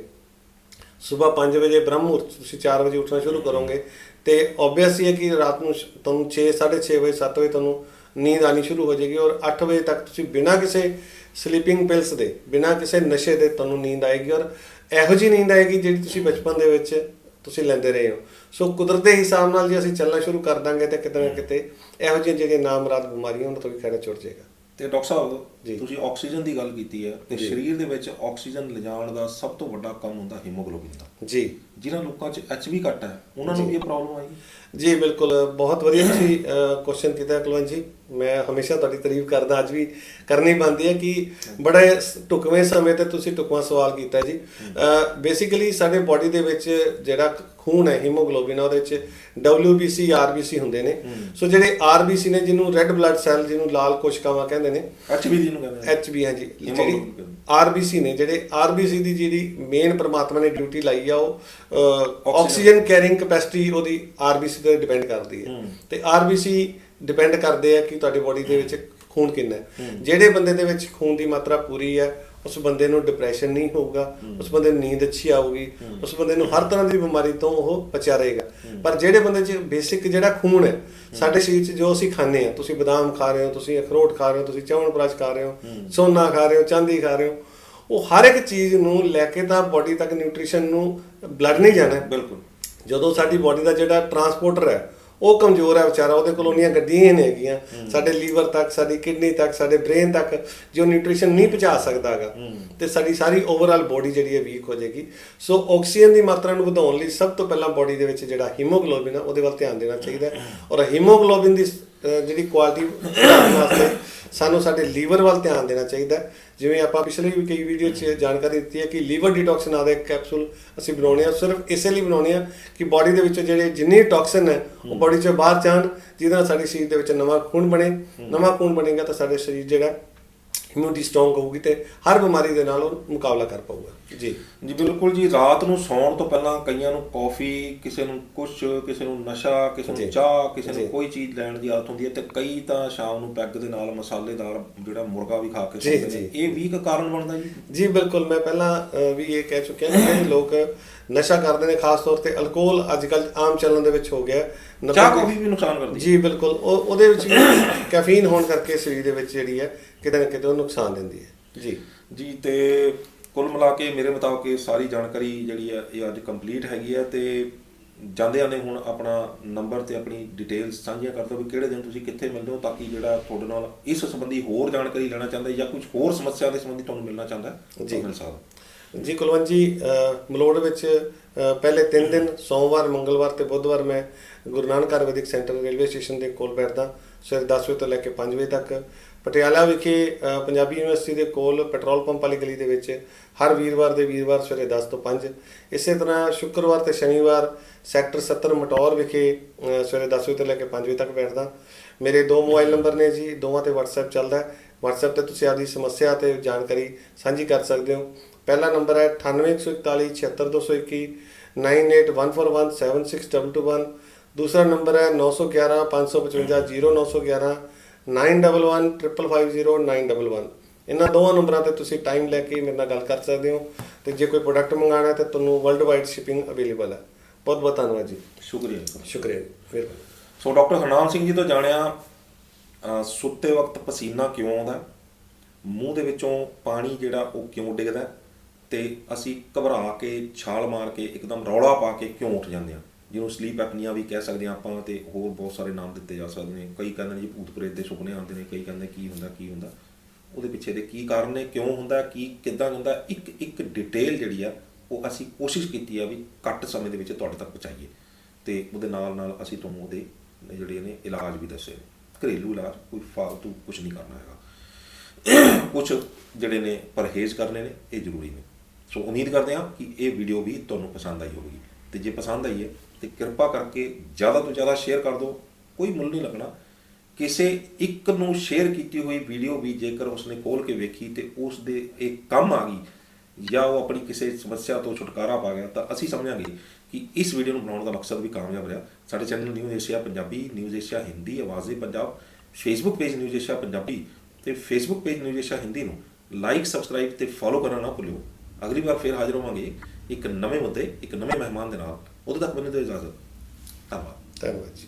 Speaker 2: ਸਵੇਰ 5 ਵਜੇ ਬ੍ਰਹਮ ਮੁਹੂਰਤ ਤੁਸੀਂ 4 ਵਜੇ ਉੱਠਣਾ ਸ਼ੁਰੂ ਕਰੋਗੇ। ਤੇ ਆਬਵੀਅਸ ਹੈ ਕਿ ਰਾਤ ਨੂੰ ਸ਼- ਤੁਹਾਨੂੰ 6 6:30 ਵਜੇ 7 ਵਜੇ ਤੁਹਾਨੂੰ ਨੀਂਦ ਆਣੀ ਸ਼ੁਰੂ ਹੋ ਜਾਏਗੀ ਔਰ 8 ਵਜੇ ਤੱਕ ਤੁਸੀਂ ਬਿਨਾਂ ਕਿਸੇ ਸਲੀਪਿੰਗ ਪਿਲਸ ਦੇ, ਬਿਨਾਂ ਕਿਸੇ ਨਸ਼ੇ ਦੇ ਤੁਹਾਨੂੰ ਨੀਂਦ ਆਏਗੀ ਔਰ ਇਹੋ ਜੀ ਨੀਂਦ ਆਏਗੀ ਜਿਹੜੀ ਤੁਸੀਂ ਬਚਪਨ ਦੇ ਵਿੱਚ ਤੁਸੀਂ ਲੈਂਦੇ ਰਹੇ ਹੋ। ਸੋ ਕੁਦਰਤ ਦੇ ਹਿਸਾਬ ਨਾਲ ਜੇ ਅਸੀਂ ਚੱਲਣਾ ਸ਼ੁਰੂ ਕਰ ਦਾਂਗੇ ਤੇ ਕਿਤੇ ਨਾ ਕਿਤੇ ਇਹੋ ਜਿਹੀਆਂ ਜਿਹੜੀਆਂ ਨਾਮਰਾਦ ਬਿਮਾਰੀਆਂ ਉਹਨਾਂ ਤੋਂ ਵੀ ਖੈਰ ਛੁੱਟ ਜਾਏਗਾ।
Speaker 1: ਤੇ ਡਾਕਟਰ ਸਾਹਿਬ। ਤੁਸੀਂ ਆਕਸੀਜਨ ਦੀ ਗੱਲ ਕੀਤੀ ਹੈ ਤੇ। ਸਰੀਰ ਦੇ ਵਿੱਚ ਆਕਸੀਜਨ ਲਿਜਾਣ ਦਾ ਸਭ ਤੋਂ ਵੱਡਾ ਕੰਮ ਹੁੰਦਾ ਹੀਮੋਗਲੋਬਿਨ ਦਾ।
Speaker 2: ਜੀ।
Speaker 1: ਜਿਨ੍ਹਾਂ ਲੋਕਾਂ 'ਚ ਐਚਬੀ ਘੱਟ ਹੈ ਉਹਨਾਂ ਨੂੰ ਵੀ ਇਹ ਪ੍ਰੋਬਲਮ ਆਈ?
Speaker 2: ਜੀ ਬਿਲਕੁਲ। ਬਹੁਤ ਵਧੀਆ ਤੁਸੀਂ ਕੁਐਸਚਨ ਕੀਤਾ ਕੁਲਵੰਤ ਜੀ। ਮੈਂ ਹਮੇਸ਼ਾ ਤੁਹਾਡੀ ਤਾਰੀਫ ਕਰਦਾ ਅੱਜ ਵੀ ਕਰਨੀ ਬਣਦੀ ਹੈ ਕਿ ਬੜੇ ਢੁਕਵੇਂ ਸਮੇਂ ਤੇ ਤੁਸੀਂ ਢੁਕਵਾਂ ਸਵਾਲ ਕੀਤਾ ਜੀ। ਬੇਸਿਕਲੀ ਸਾਡੇ ਬਾਡੀ ਦੇ ਵਿੱਚ ਜਿਹੜਾ ਖੂਨ ਹੈ ਹੀਮੋਗਲੋਬਿਨ ਉਹਦੇ ਵਿੱਚ WBC RBC ਹੁੰਦੇ ਨੇ। ਸੋ ਜਿਹੜੇ RBC ਨੇ ਜਿਹਨੂੰ ਰੈੱਡ ਬਲੱਡ ਸੈੱਲ ਜਿਹਨੂੰ ਲਾਲ ਕੋਸ਼ਿਕਾਵਾਂ ਕਹਿੰਦੇ ਨੇ
Speaker 1: ਐਚਬੀ ਦੀ ਨੂੰ ਕਹਿੰਦੇ ਨੇ।
Speaker 2: ਐਚਬੀ ਹਾਂ ਜੀ। ਜਿਹੜੀ। ਆਰਬੀਸੀ ਨੇ। ਜਿਹੜੇ ਆਰਬੀਸੀ ਦੀ ਜਿਹੜੀ ਮੇਨ ਪ੍ਰਮਾਤਮਾ ਨੇ ਡਿਊਟੀ ਲਾਈ ਆ ਉਹ। ਆਕਸੀਜਨ ਕੈਰਿੰਗ ਕੈਪੈਸਿਟੀ ਉਹਦੀ ਆਰਬੀਸੀ ਤੇ ਡਿਪੈਂਡ ਕਰਦੀ ਹੈ। ਤੇ ਆਰਬੀਸੀ ਡਿਪੈਂਡ ਕਰਦੇ ਆ ਕਿ ਤੁਹਾਡੀ ਬੋਡੀ ਦੇ ਵਿੱਚ ਖੂਨ ਕਿੰਨਾ ਹੈ। ਜਿਹੜੇ ਬੰਦੇ ਦੇ ਵਿੱਚ ਖੂਨ ਦੀ ਮਾਤਰਾ ਪੂਰੀ ਹੈ ਉਸ ਬੰਦੇ ਨੂੰ ਡਿਪਰੈਸ਼ਨ ਨਹੀਂ ਹੋਊਗਾ ਉਸ ਬੰਦੇ ਨੂੰ ਨੀਂਦ ਅੱਛੀ ਆਊਗੀ ਉਸ ਬੰਦੇ ਨੂੰ ਹਰ ਤਰ੍ਹਾਂ ਦੀ ਬਿਮਾਰੀ ਤੋਂ ਉਹ ਬਚਿਆ ਰਹੇਗਾ। ਪਰ ਜਿਹੜੇ ਬੰਦੇ 'ਚ ਬੇਸਿਕ ਜਿਹੜਾ ਖੂਨ ਹੈ ਸਾਡੇ ਸਰੀਰ 'ਚ ਜੋ ਅਸੀਂ ਖਾਂਦੇ ਆ ਤੁਸੀਂ ਬਦਾਮ ਖਾ ਰਹੇ ਹੋ ਤੁਸੀਂ ਅਖਰੋਟ ਖਾ ਰਹੇ ਹੋ ਤੁਸੀਂ ਚਵਨਪ੍ਰਾਸ਼ ਖਾ ਰਹੇ ਹੋ ਸੋਨਾ ਖਾ ਰਹੇ ਹੋ ਚਾਂਦੀ ਖਾ ਰਹੇ ਹੋ ਉਹ ਹਰ ਇੱਕ ਚੀਜ਼ ਨੂੰ ਲੈ ਕੇ ਤਾਂ ਬਾਡੀ ਤੱਕ ਨਿਊਟ੍ਰੀਸ਼ਨ ਨੂੰ ਬਲੱਡ ਨਹੀਂ ਜਾਣਾ।
Speaker 1: ਬਿਲਕੁਲ।
Speaker 2: ਜਦੋਂ ਸਾਡੀ ਬਾਡੀ ਦਾ ਜਿਹੜਾ ਟਰਾਂਸਪੋਰਟਰ ਹੈ ਉਹ ਕਮਜ਼ੋਰ ਹੈ ਵਿਚਾਰਾ ਉਹਦੇ ਕੋਲ ਉਹਨੀਆਂ ਗੱਡੀਆਂ ਹੀ ਨਹੀਂ ਹੈਗੀਆਂ। ਸਾਡੇ ਲੀਵਰ ਤੱਕ ਸਾਡੀ ਕਿਡਨੀ ਤੱਕ ਸਾਡੇ ਬ੍ਰੇਨ ਤੱਕ ਜੋ ਨਿਊਟ੍ਰੀਸ਼ਨ ਨਹੀਂ ਪਹੁੰਚਾ ਸਕਦਾਗਾ ਤੇ ਸਾਡੀ ਸਾਰੀ ਓਵਰਆਲ ਬਾਡੀ ਜਿਹੜੀ ਹੈ ਵੀਕ ਹੋ ਜਾਏਗੀ। ਸੋ ਆਕਸੀਜਨ ਦੀ ਮਾਤਰਾ ਨੂੰ ਵਧਾਉਣ ਲਈ ਸਭ ਤੋਂ ਪਹਿਲਾਂ ਬਾਡੀ ਦੇ ਵਿੱਚ ਜਿਹੜਾ ਹੀਮੋਗਲੋਬਿਨ ਹੈ ਉਹਦੇ ਵੱਲ ਧਿਆਨ ਦੇਣਾ ਚਾਹੀਦਾ ਹੈ। ਔਰ ਹੀਮੋਗਲੋਬਿਨ ਦੀ ਜਿਹੜੀ ਕੁਆਲਿਟੀ ਵਾਸਤੇ ਸਾਨੂੰ ਸਾਡੇ ਲੀਵਰ ਵੱਲ ਧਿਆਨ ਦੇਣਾ ਚਾਹੀਦਾ। ਜਿਵੇਂ ਆਪਾਂ ਪਿਛਲੇ ਵੀ ਕਈ ਵੀਡੀਓ 'ਚ ਜਾਣਕਾਰੀ ਦਿੱਤੀ ਹੈ ਕਿ ਲੀਵਰ ਡੀਟੌਕਸ ਨਾਂ ਦਾ ਇੱਕ ਕੈਪਸੂਲ ਅਸੀਂ ਬਣਾਉਣੇ ਆ ਸਿਰਫ ਇਸੇ ਲਈ ਬਣਾਉਣੇ ਆ ਕਿ ਬਾਡੀ ਦੇ ਵਿੱਚ ਜਿਹੜੇ ਜਿੰਨੇ ਟੌਕਸਿਨ ਹੈ ਉਹ ਬਾਡੀ 'ਚੋਂ ਬਾਹਰ ਜਾਣ ਜਿਹਦੇ ਨਾਲ ਸਾਡੇ ਸਰੀਰ ਦੇ ਵਿੱਚ ਨਵਾਂ ਖੂਨ ਬਣੇ। ਨਵਾਂ ਖੂਨ ਬਣੇਗਾ ਤਾਂ ਸਾਡੇ ਸਰੀਰ ਜਿਹੜਾ ਇਮਿਊਨਿਟੀ ਸਟਰੋਂਗ ਹੋਊਗੀ ਤੇ ਹਰ ਬਿਮਾਰੀ ਦੇ ਨਾਲ ਉਹ ਮੁਕਾਬਲਾ ਕਰ ਪਾਊਗਾ ਜੀ
Speaker 1: ਜੀ ਬਿਲਕੁਲ ਜੀ ਰਾਤ ਨੂੰ ਸੌਣ ਤੋਂ ਪਹਿਲਾਂ ਕਈਆਂ ਨੂੰ ਕੌਫੀ ਕਿਸੇ ਨੂੰ ਕੁਛ ਕਿਸੇ ਨੂੰ ਨਸ਼ਾ ਕਿਸੇ। ਨੂੰ ਚਾਹ ਕਿਸੇ ਨੂੰ। ਕੋਈ ਚੀਜ਼ ਲੈਣ ਦੀ ਆਦਤ ਹੁੰਦੀ ਹੈ ਤੇ ਕਈ ਤਾਂ ਸ਼ਾਮ ਨੂੰ ਪੈਗ ਦੇ ਨਾਲ ਮਸਾਲੇਦਾਰ ਜਿਹੜਾ ਮੁਰਗਾ ਵੀ ਖਾ ਕੇ ਸੌਂਦੇ ਨੇ। ਇਹ ਵੀ ਇੱਕ ਕਾਰਨ ਬਣਦਾ ਜੀ
Speaker 2: ਜੀ ਬਿਲਕੁਲ ਮੈਂ ਪਹਿਲਾਂ ਵੀ ਇਹ ਕਹਿ ਚੁੱਕਿਆ ਕਿ ਲੋਕ ਨਸ਼ਾ ਕਰਦੇ ਨੇ ਖਾਸ ਤੌਰ ਤੇ ਅਲਕੋਹਲ ਅੱਜ ਕੱਲ ਆਮ ਚੱਲਣ ਦੇ ਵਿੱਚ ਹੋ ਗਿਆ।
Speaker 1: ਚਾਹ ਕੌਫੀ ਵੀ ਨੁਕਸਾਨ ਕਰਦੀ ਹੈ।
Speaker 2: ਜੀ ਬਿਲਕੁਲ। ਉਹ ਉਹਦੇ ਵਿੱਚ ਵੀ ਕੈਫੀਨ ਹੋਣ ਕਰਕੇ ਸਰੀਰ ਦੇ ਵਿੱਚ ਜਿਹੜੀ ਹੈ ਕਿਤੇ ਨਾ ਕਿਤੇ ਉਹ ਨੁਕਸਾਨ ਦਿੰਦੀ ਹੈ। ਜੀ।
Speaker 1: ਜੀ ਤੇ ਕੁੱਲ ਮਿਲਾ ਕੇ ਮੇਰੇ ਮੁਤਾਬਕ ਇਹ ਸਾਰੀ ਜਾਣਕਾਰੀ ਜਿਹੜੀ ਹੈ ਇਹ ਅੱਜ ਕੰਪਲੀਟ ਹੈਗੀ ਹੈ ਤੇ ਜਾਂਦਿਆਂ ਨੇ ਹੁਣ ਆਪਣਾ ਨੰਬਰ ਤੇ ਆਪਣੀ ਡਿਟੇਲਸ ਸਾਂਝੀਆਂ ਕਰ ਦਿਓ ਵੀ ਕਿਹੜੇ ਦਿਨ ਤੁਸੀਂ ਕਿੱਥੇ ਮਿਲਦੇ ਹੋ ਤਾਂ ਕਿ ਜਿਹੜਾ ਤੁਹਾਡੇ ਨਾਲ ਇਸ ਸੰਬੰਧੀ ਹੋਰ ਜਾਣਕਾਰੀ ਲੈਣਾ ਚਾਹੁੰਦਾ ਜਾਂ ਕੁਝ ਹੋਰ ਸਮੱਸਿਆ ਦੇ ਸੰਬੰਧੀ ਤੁਹਾਨੂੰ ਮਿਲਣਾ ਚਾਹੁੰਦਾ
Speaker 2: ਜੀ।
Speaker 1: ਮਿਲ ਸਕਦਾ
Speaker 2: ਜੀ ਕੁਲਵੰਤ ਜੀ ਮਲੋੜ ਵਿੱਚ ਪਹਿਲੇ 3 ਦਿਨ ਸੋਮਵਾਰ ਮੰਗਲਵਾਰ ਤੇ ਬੁੱਧਵਾਰ ਮੈਂ Guru Nanak ayurvedic centre railway station ਦੇ ਕੋਲ ਬੈਠਦਾ। ਸਵੇਰੇ 10 ਵਜੇ ਤੋਂ ਲੈ ਕੇ 5 ਵਜੇ ਤੱਕ। ਪਟਿਆਲਾ ਵਿਖੇ ਪੰਜਾਬੀ ਯੂਨੀਵਰਸਿਟੀ ਦੇ ਕੋਲ ਪੈਟਰੋਲ ਪੰਪ ਵਾਲੀ ਗਲੀ ਦੇ ਵਿੱਚ ਹਰ ਵੀਰਵਾਰ ਦੇ ਵੀਰਵਾਰ ਸਵੇਰੇ 10 ਤੋਂ 5 ਇਸੇ ਤਰ੍ਹਾਂ ਸ਼ੁੱਕਰਵਾਰ ਤੇ ਸ਼ਨੀਵਾਰ ਸੈਕਟਰ 70 ਮਟੌਰ ਵਿਖੇ ਸਵੇਰੇ 10 ਵਜੇ ਤੋਂ ਲੈ ਕੇ 5 ਵਜੇ ਤੱਕ ਬੈਠਦਾ। ਮੇਰੇ ਦੋ ਮੋਬਾਈਲ ਨੰਬਰ ਨੇ ਜੀ ਦੋਵਾਂ ਤੇ WhatsApp ਚੱਲਦਾ। ਹੈ WhatsApp ਤੇ ਤੁਸੀਂ ਆਪਦੀ ਸਮੱਸਿਆ ਤੇ ਜਾਣਕਾਰੀ ਸਾਂਝੀ ਕਰ ਸਕਦੇ ਹੋ। ਪਹਿਲਾ ਨੰਬਰ ਹੈ 9814 76221 9814176221 ਦੂਸਰਾ ਨੰਬਰ ਹੈ 911 555 0911 911550 ਇਹਨਾਂ ਦੋਵਾਂ ਨੰਬਰਾਂ ਤੇ ਤੁਸੀਂ ਟਾਈਮ ਲੈ ਕੇ ਮੇਰੇ ਨਾਲ ਗੱਲ ਕਰ ਸਕਦੇ ਹੋ ਤੇ ਜੇ ਕੋਈ ਪ੍ਰੋਡਕਟ ਮੰਗਾਉਣਾ ਹੈ ਤਾਂ ਤੁਹਾਨੂੰ ਵਰਲਡ ਵਾਈਡ ਸ਼ਿਪਿੰਗ ਅਵੇਲੇਬਲ ਹੈ। ਬਹੁਤ ਬਹੁਤ ਧੰਨਵਾਦ ਜੀ।
Speaker 1: ਸ਼ੁਕਰੀਆ
Speaker 2: ਸ਼ੁਕਰੀਆ। ਫਿਰ
Speaker 1: ਸੋ ਡਾਕਟਰ ਹਰਨਾਮ ਸਿੰਘ ਜੀ ਤੋਂ ਜਾਣਿਆ ਸੁੱਤੇ ਵਕਤ ਪਸੀਨਾ ਕਿਉਂ ਆਉਂਦਾ ਮੂੰਹ ਦੇ ਵਿੱਚੋਂ ਪਾਣੀ ਜਿਹੜਾ ਉਹ ਕਿਉਂ ਡਿੱਗਦਾ ਤੇ ਅਸੀਂ ਘਬਰਾ ਕੇ, ਛਾਲ ਮਾਰ ਕੇ, ਇੱਕਦਮ ਰੌਲਾ ਪਾ ਕੇ ਕਿਉਂ ਉੱਠ ਜਾਂਦੇ ਹਾਂ? ਜਿਹਨੂੰ ਸਲੀਪ ਐਪਨੀਆ ਵੀ ਕਹਿ ਸਕਦੇ ਹਾਂ ਆਪਾਂ ਤੇ ਹੋਰ ਬਹੁਤ ਸਾਰੇ ਨਾਮ ਦਿੱਤੇ ਜਾ ਸਕਦੇ ਨੇ। ਕਈ ਕਹਿੰਦੇ ਨੇ ਜੀ ਭੂਤ ਪ੍ਰੇਤ ਦੇ ਸੁਪਨੇ ਆਉਂਦੇ ਨੇ, ਕਈ ਕਹਿੰਦੇ ਕੀ ਹੁੰਦਾ ਕੀ ਹੁੰਦਾ। ਉਹਦੇ ਪਿੱਛੇ ਦੇ ਕੀ ਕਾਰਨ ਨੇ, ਕਿਉਂ ਹੁੰਦਾ, ਕੀ, ਕਿੱਦਾਂ ਹੁੰਦਾ, ਇੱਕ ਇੱਕ ਡਿਟੇਲ ਜਿਹੜੀ ਆ, ਉਹ ਅਸੀਂ ਕੋਸ਼ਿਸ਼ ਕੀਤੀ ਆ ਵੀ ਘੱਟ ਸਮੇਂ ਦੇ ਵਿੱਚ ਤੁਹਾਡੇ ਤੱਕ ਪਹੁੰਚਾਈਏ। ਤੇ ਉਹਦੇ ਨਾਲ ਨਾਲ ਅਸੀਂ ਤੁਹਾਨੂੰ ਉਹਦੇ ਜਿਹੜੇ ਨੇ ਇਲਾਜ ਵੀ ਦੱਸੇ ਘਰੇਲੂ ਇਲਾਜ, ਕੋਈ ਫਾਲਤੂ ਕੁਝ ਨਹੀਂ ਕਰਨਾ ਹੈਗਾ। ਕੁਝ ਜਿਹੜੇ ਨੇ ਪਰਹੇਜ਼ ਕਰਨੇ ਨੇ, ਇਹ ਜ਼ਰੂਰੀ ਨੇ। ਸੋ ਉਮੀਦ ਕਰਦੇ ਹਾਂ ਕਿ ਇਹ ਵੀਡੀਓ ਵੀ ਤੁਹਾਨੂੰ ਪਸੰਦ ਆਈ ਹੋਵੇਗੀ। ਤੇ ਜੇ ਪਸੰਦ ਆਈ ਹੈ, ਤੇ ਕਿਰਪਾ ਕਰਕੇ ਜ਼ਿਆਦਾ ਤੋਂ ਜ਼ਿਆਦਾ ਸ਼ੇਅਰ ਕਰ ਦਿਓ। ਕੋਈ ਮੁੱਲ ਨਹੀਂ ਲੱਗਣਾ। ਕਿਸੇ ਇੱਕ ਨੂੰ ਸ਼ੇਅਰ ਕੀਤੀ ਹੋਈ ਵੀਡੀਓ ਵੀ ਜੇਕਰ ਉਸਨੇ ਖੋਲ ਕੇ ਵੇਖੀ ਤੇ ਉਸ ਦੇ ਇਹ ਕੰਮ ਆ ਗਈ ਜਾਂ ਉਹ ਆਪਣੀ ਕਿਸੇ ਸਮੱਸਿਆ ਤੋਂ ਛੁਟਕਾਰਾ ਪਾ ਗਿਆ, ਤਾਂ ਅਸੀਂ ਸਮਝਾਂਗੇ ਕਿ ਇਸ ਵੀਡੀਓ ਨੂੰ ਬਣਾਉਣ ਦਾ ਮਕਸਦ ਵੀ ਕਾਮਯਾਬ ਰਿਹਾ। ਸਾਡੇ channel news Asia Punjabi news Asia Hindi ਆਵਾਜ਼ੇ Punjab Facebook page news Asia Punjabi ਤੇ Facebook page news Asia Hindi ਨੂੰ ਲਾਈਕ ਸਬਸਕ੍ਰਾਈਬ ਤੇ ਫੋਲੋ ਕਰਨਾ ਨਾ ਭੁੱਲਿਓ। ਅਗਲੀ ਵਾਰ ਫੇਰ ਹਾਜ਼ਰ ਹੋਵਾਂਗੇ ਇੱਕ ਨਵੇਂ ਮੁੱਦੇ, ਇੱਕ ਨਵੇਂ ਮਹਿਮਾਨ ਦੇ ਨਾਲ। ਉਦੋਂ ਤੱਕ ਮੈਨੂੰ ਦਿਓ ਇਜਾਜ਼ਤ। ਧੰਨਵਾਦ।
Speaker 2: ਧੰਨਵਾਦ ਜੀ।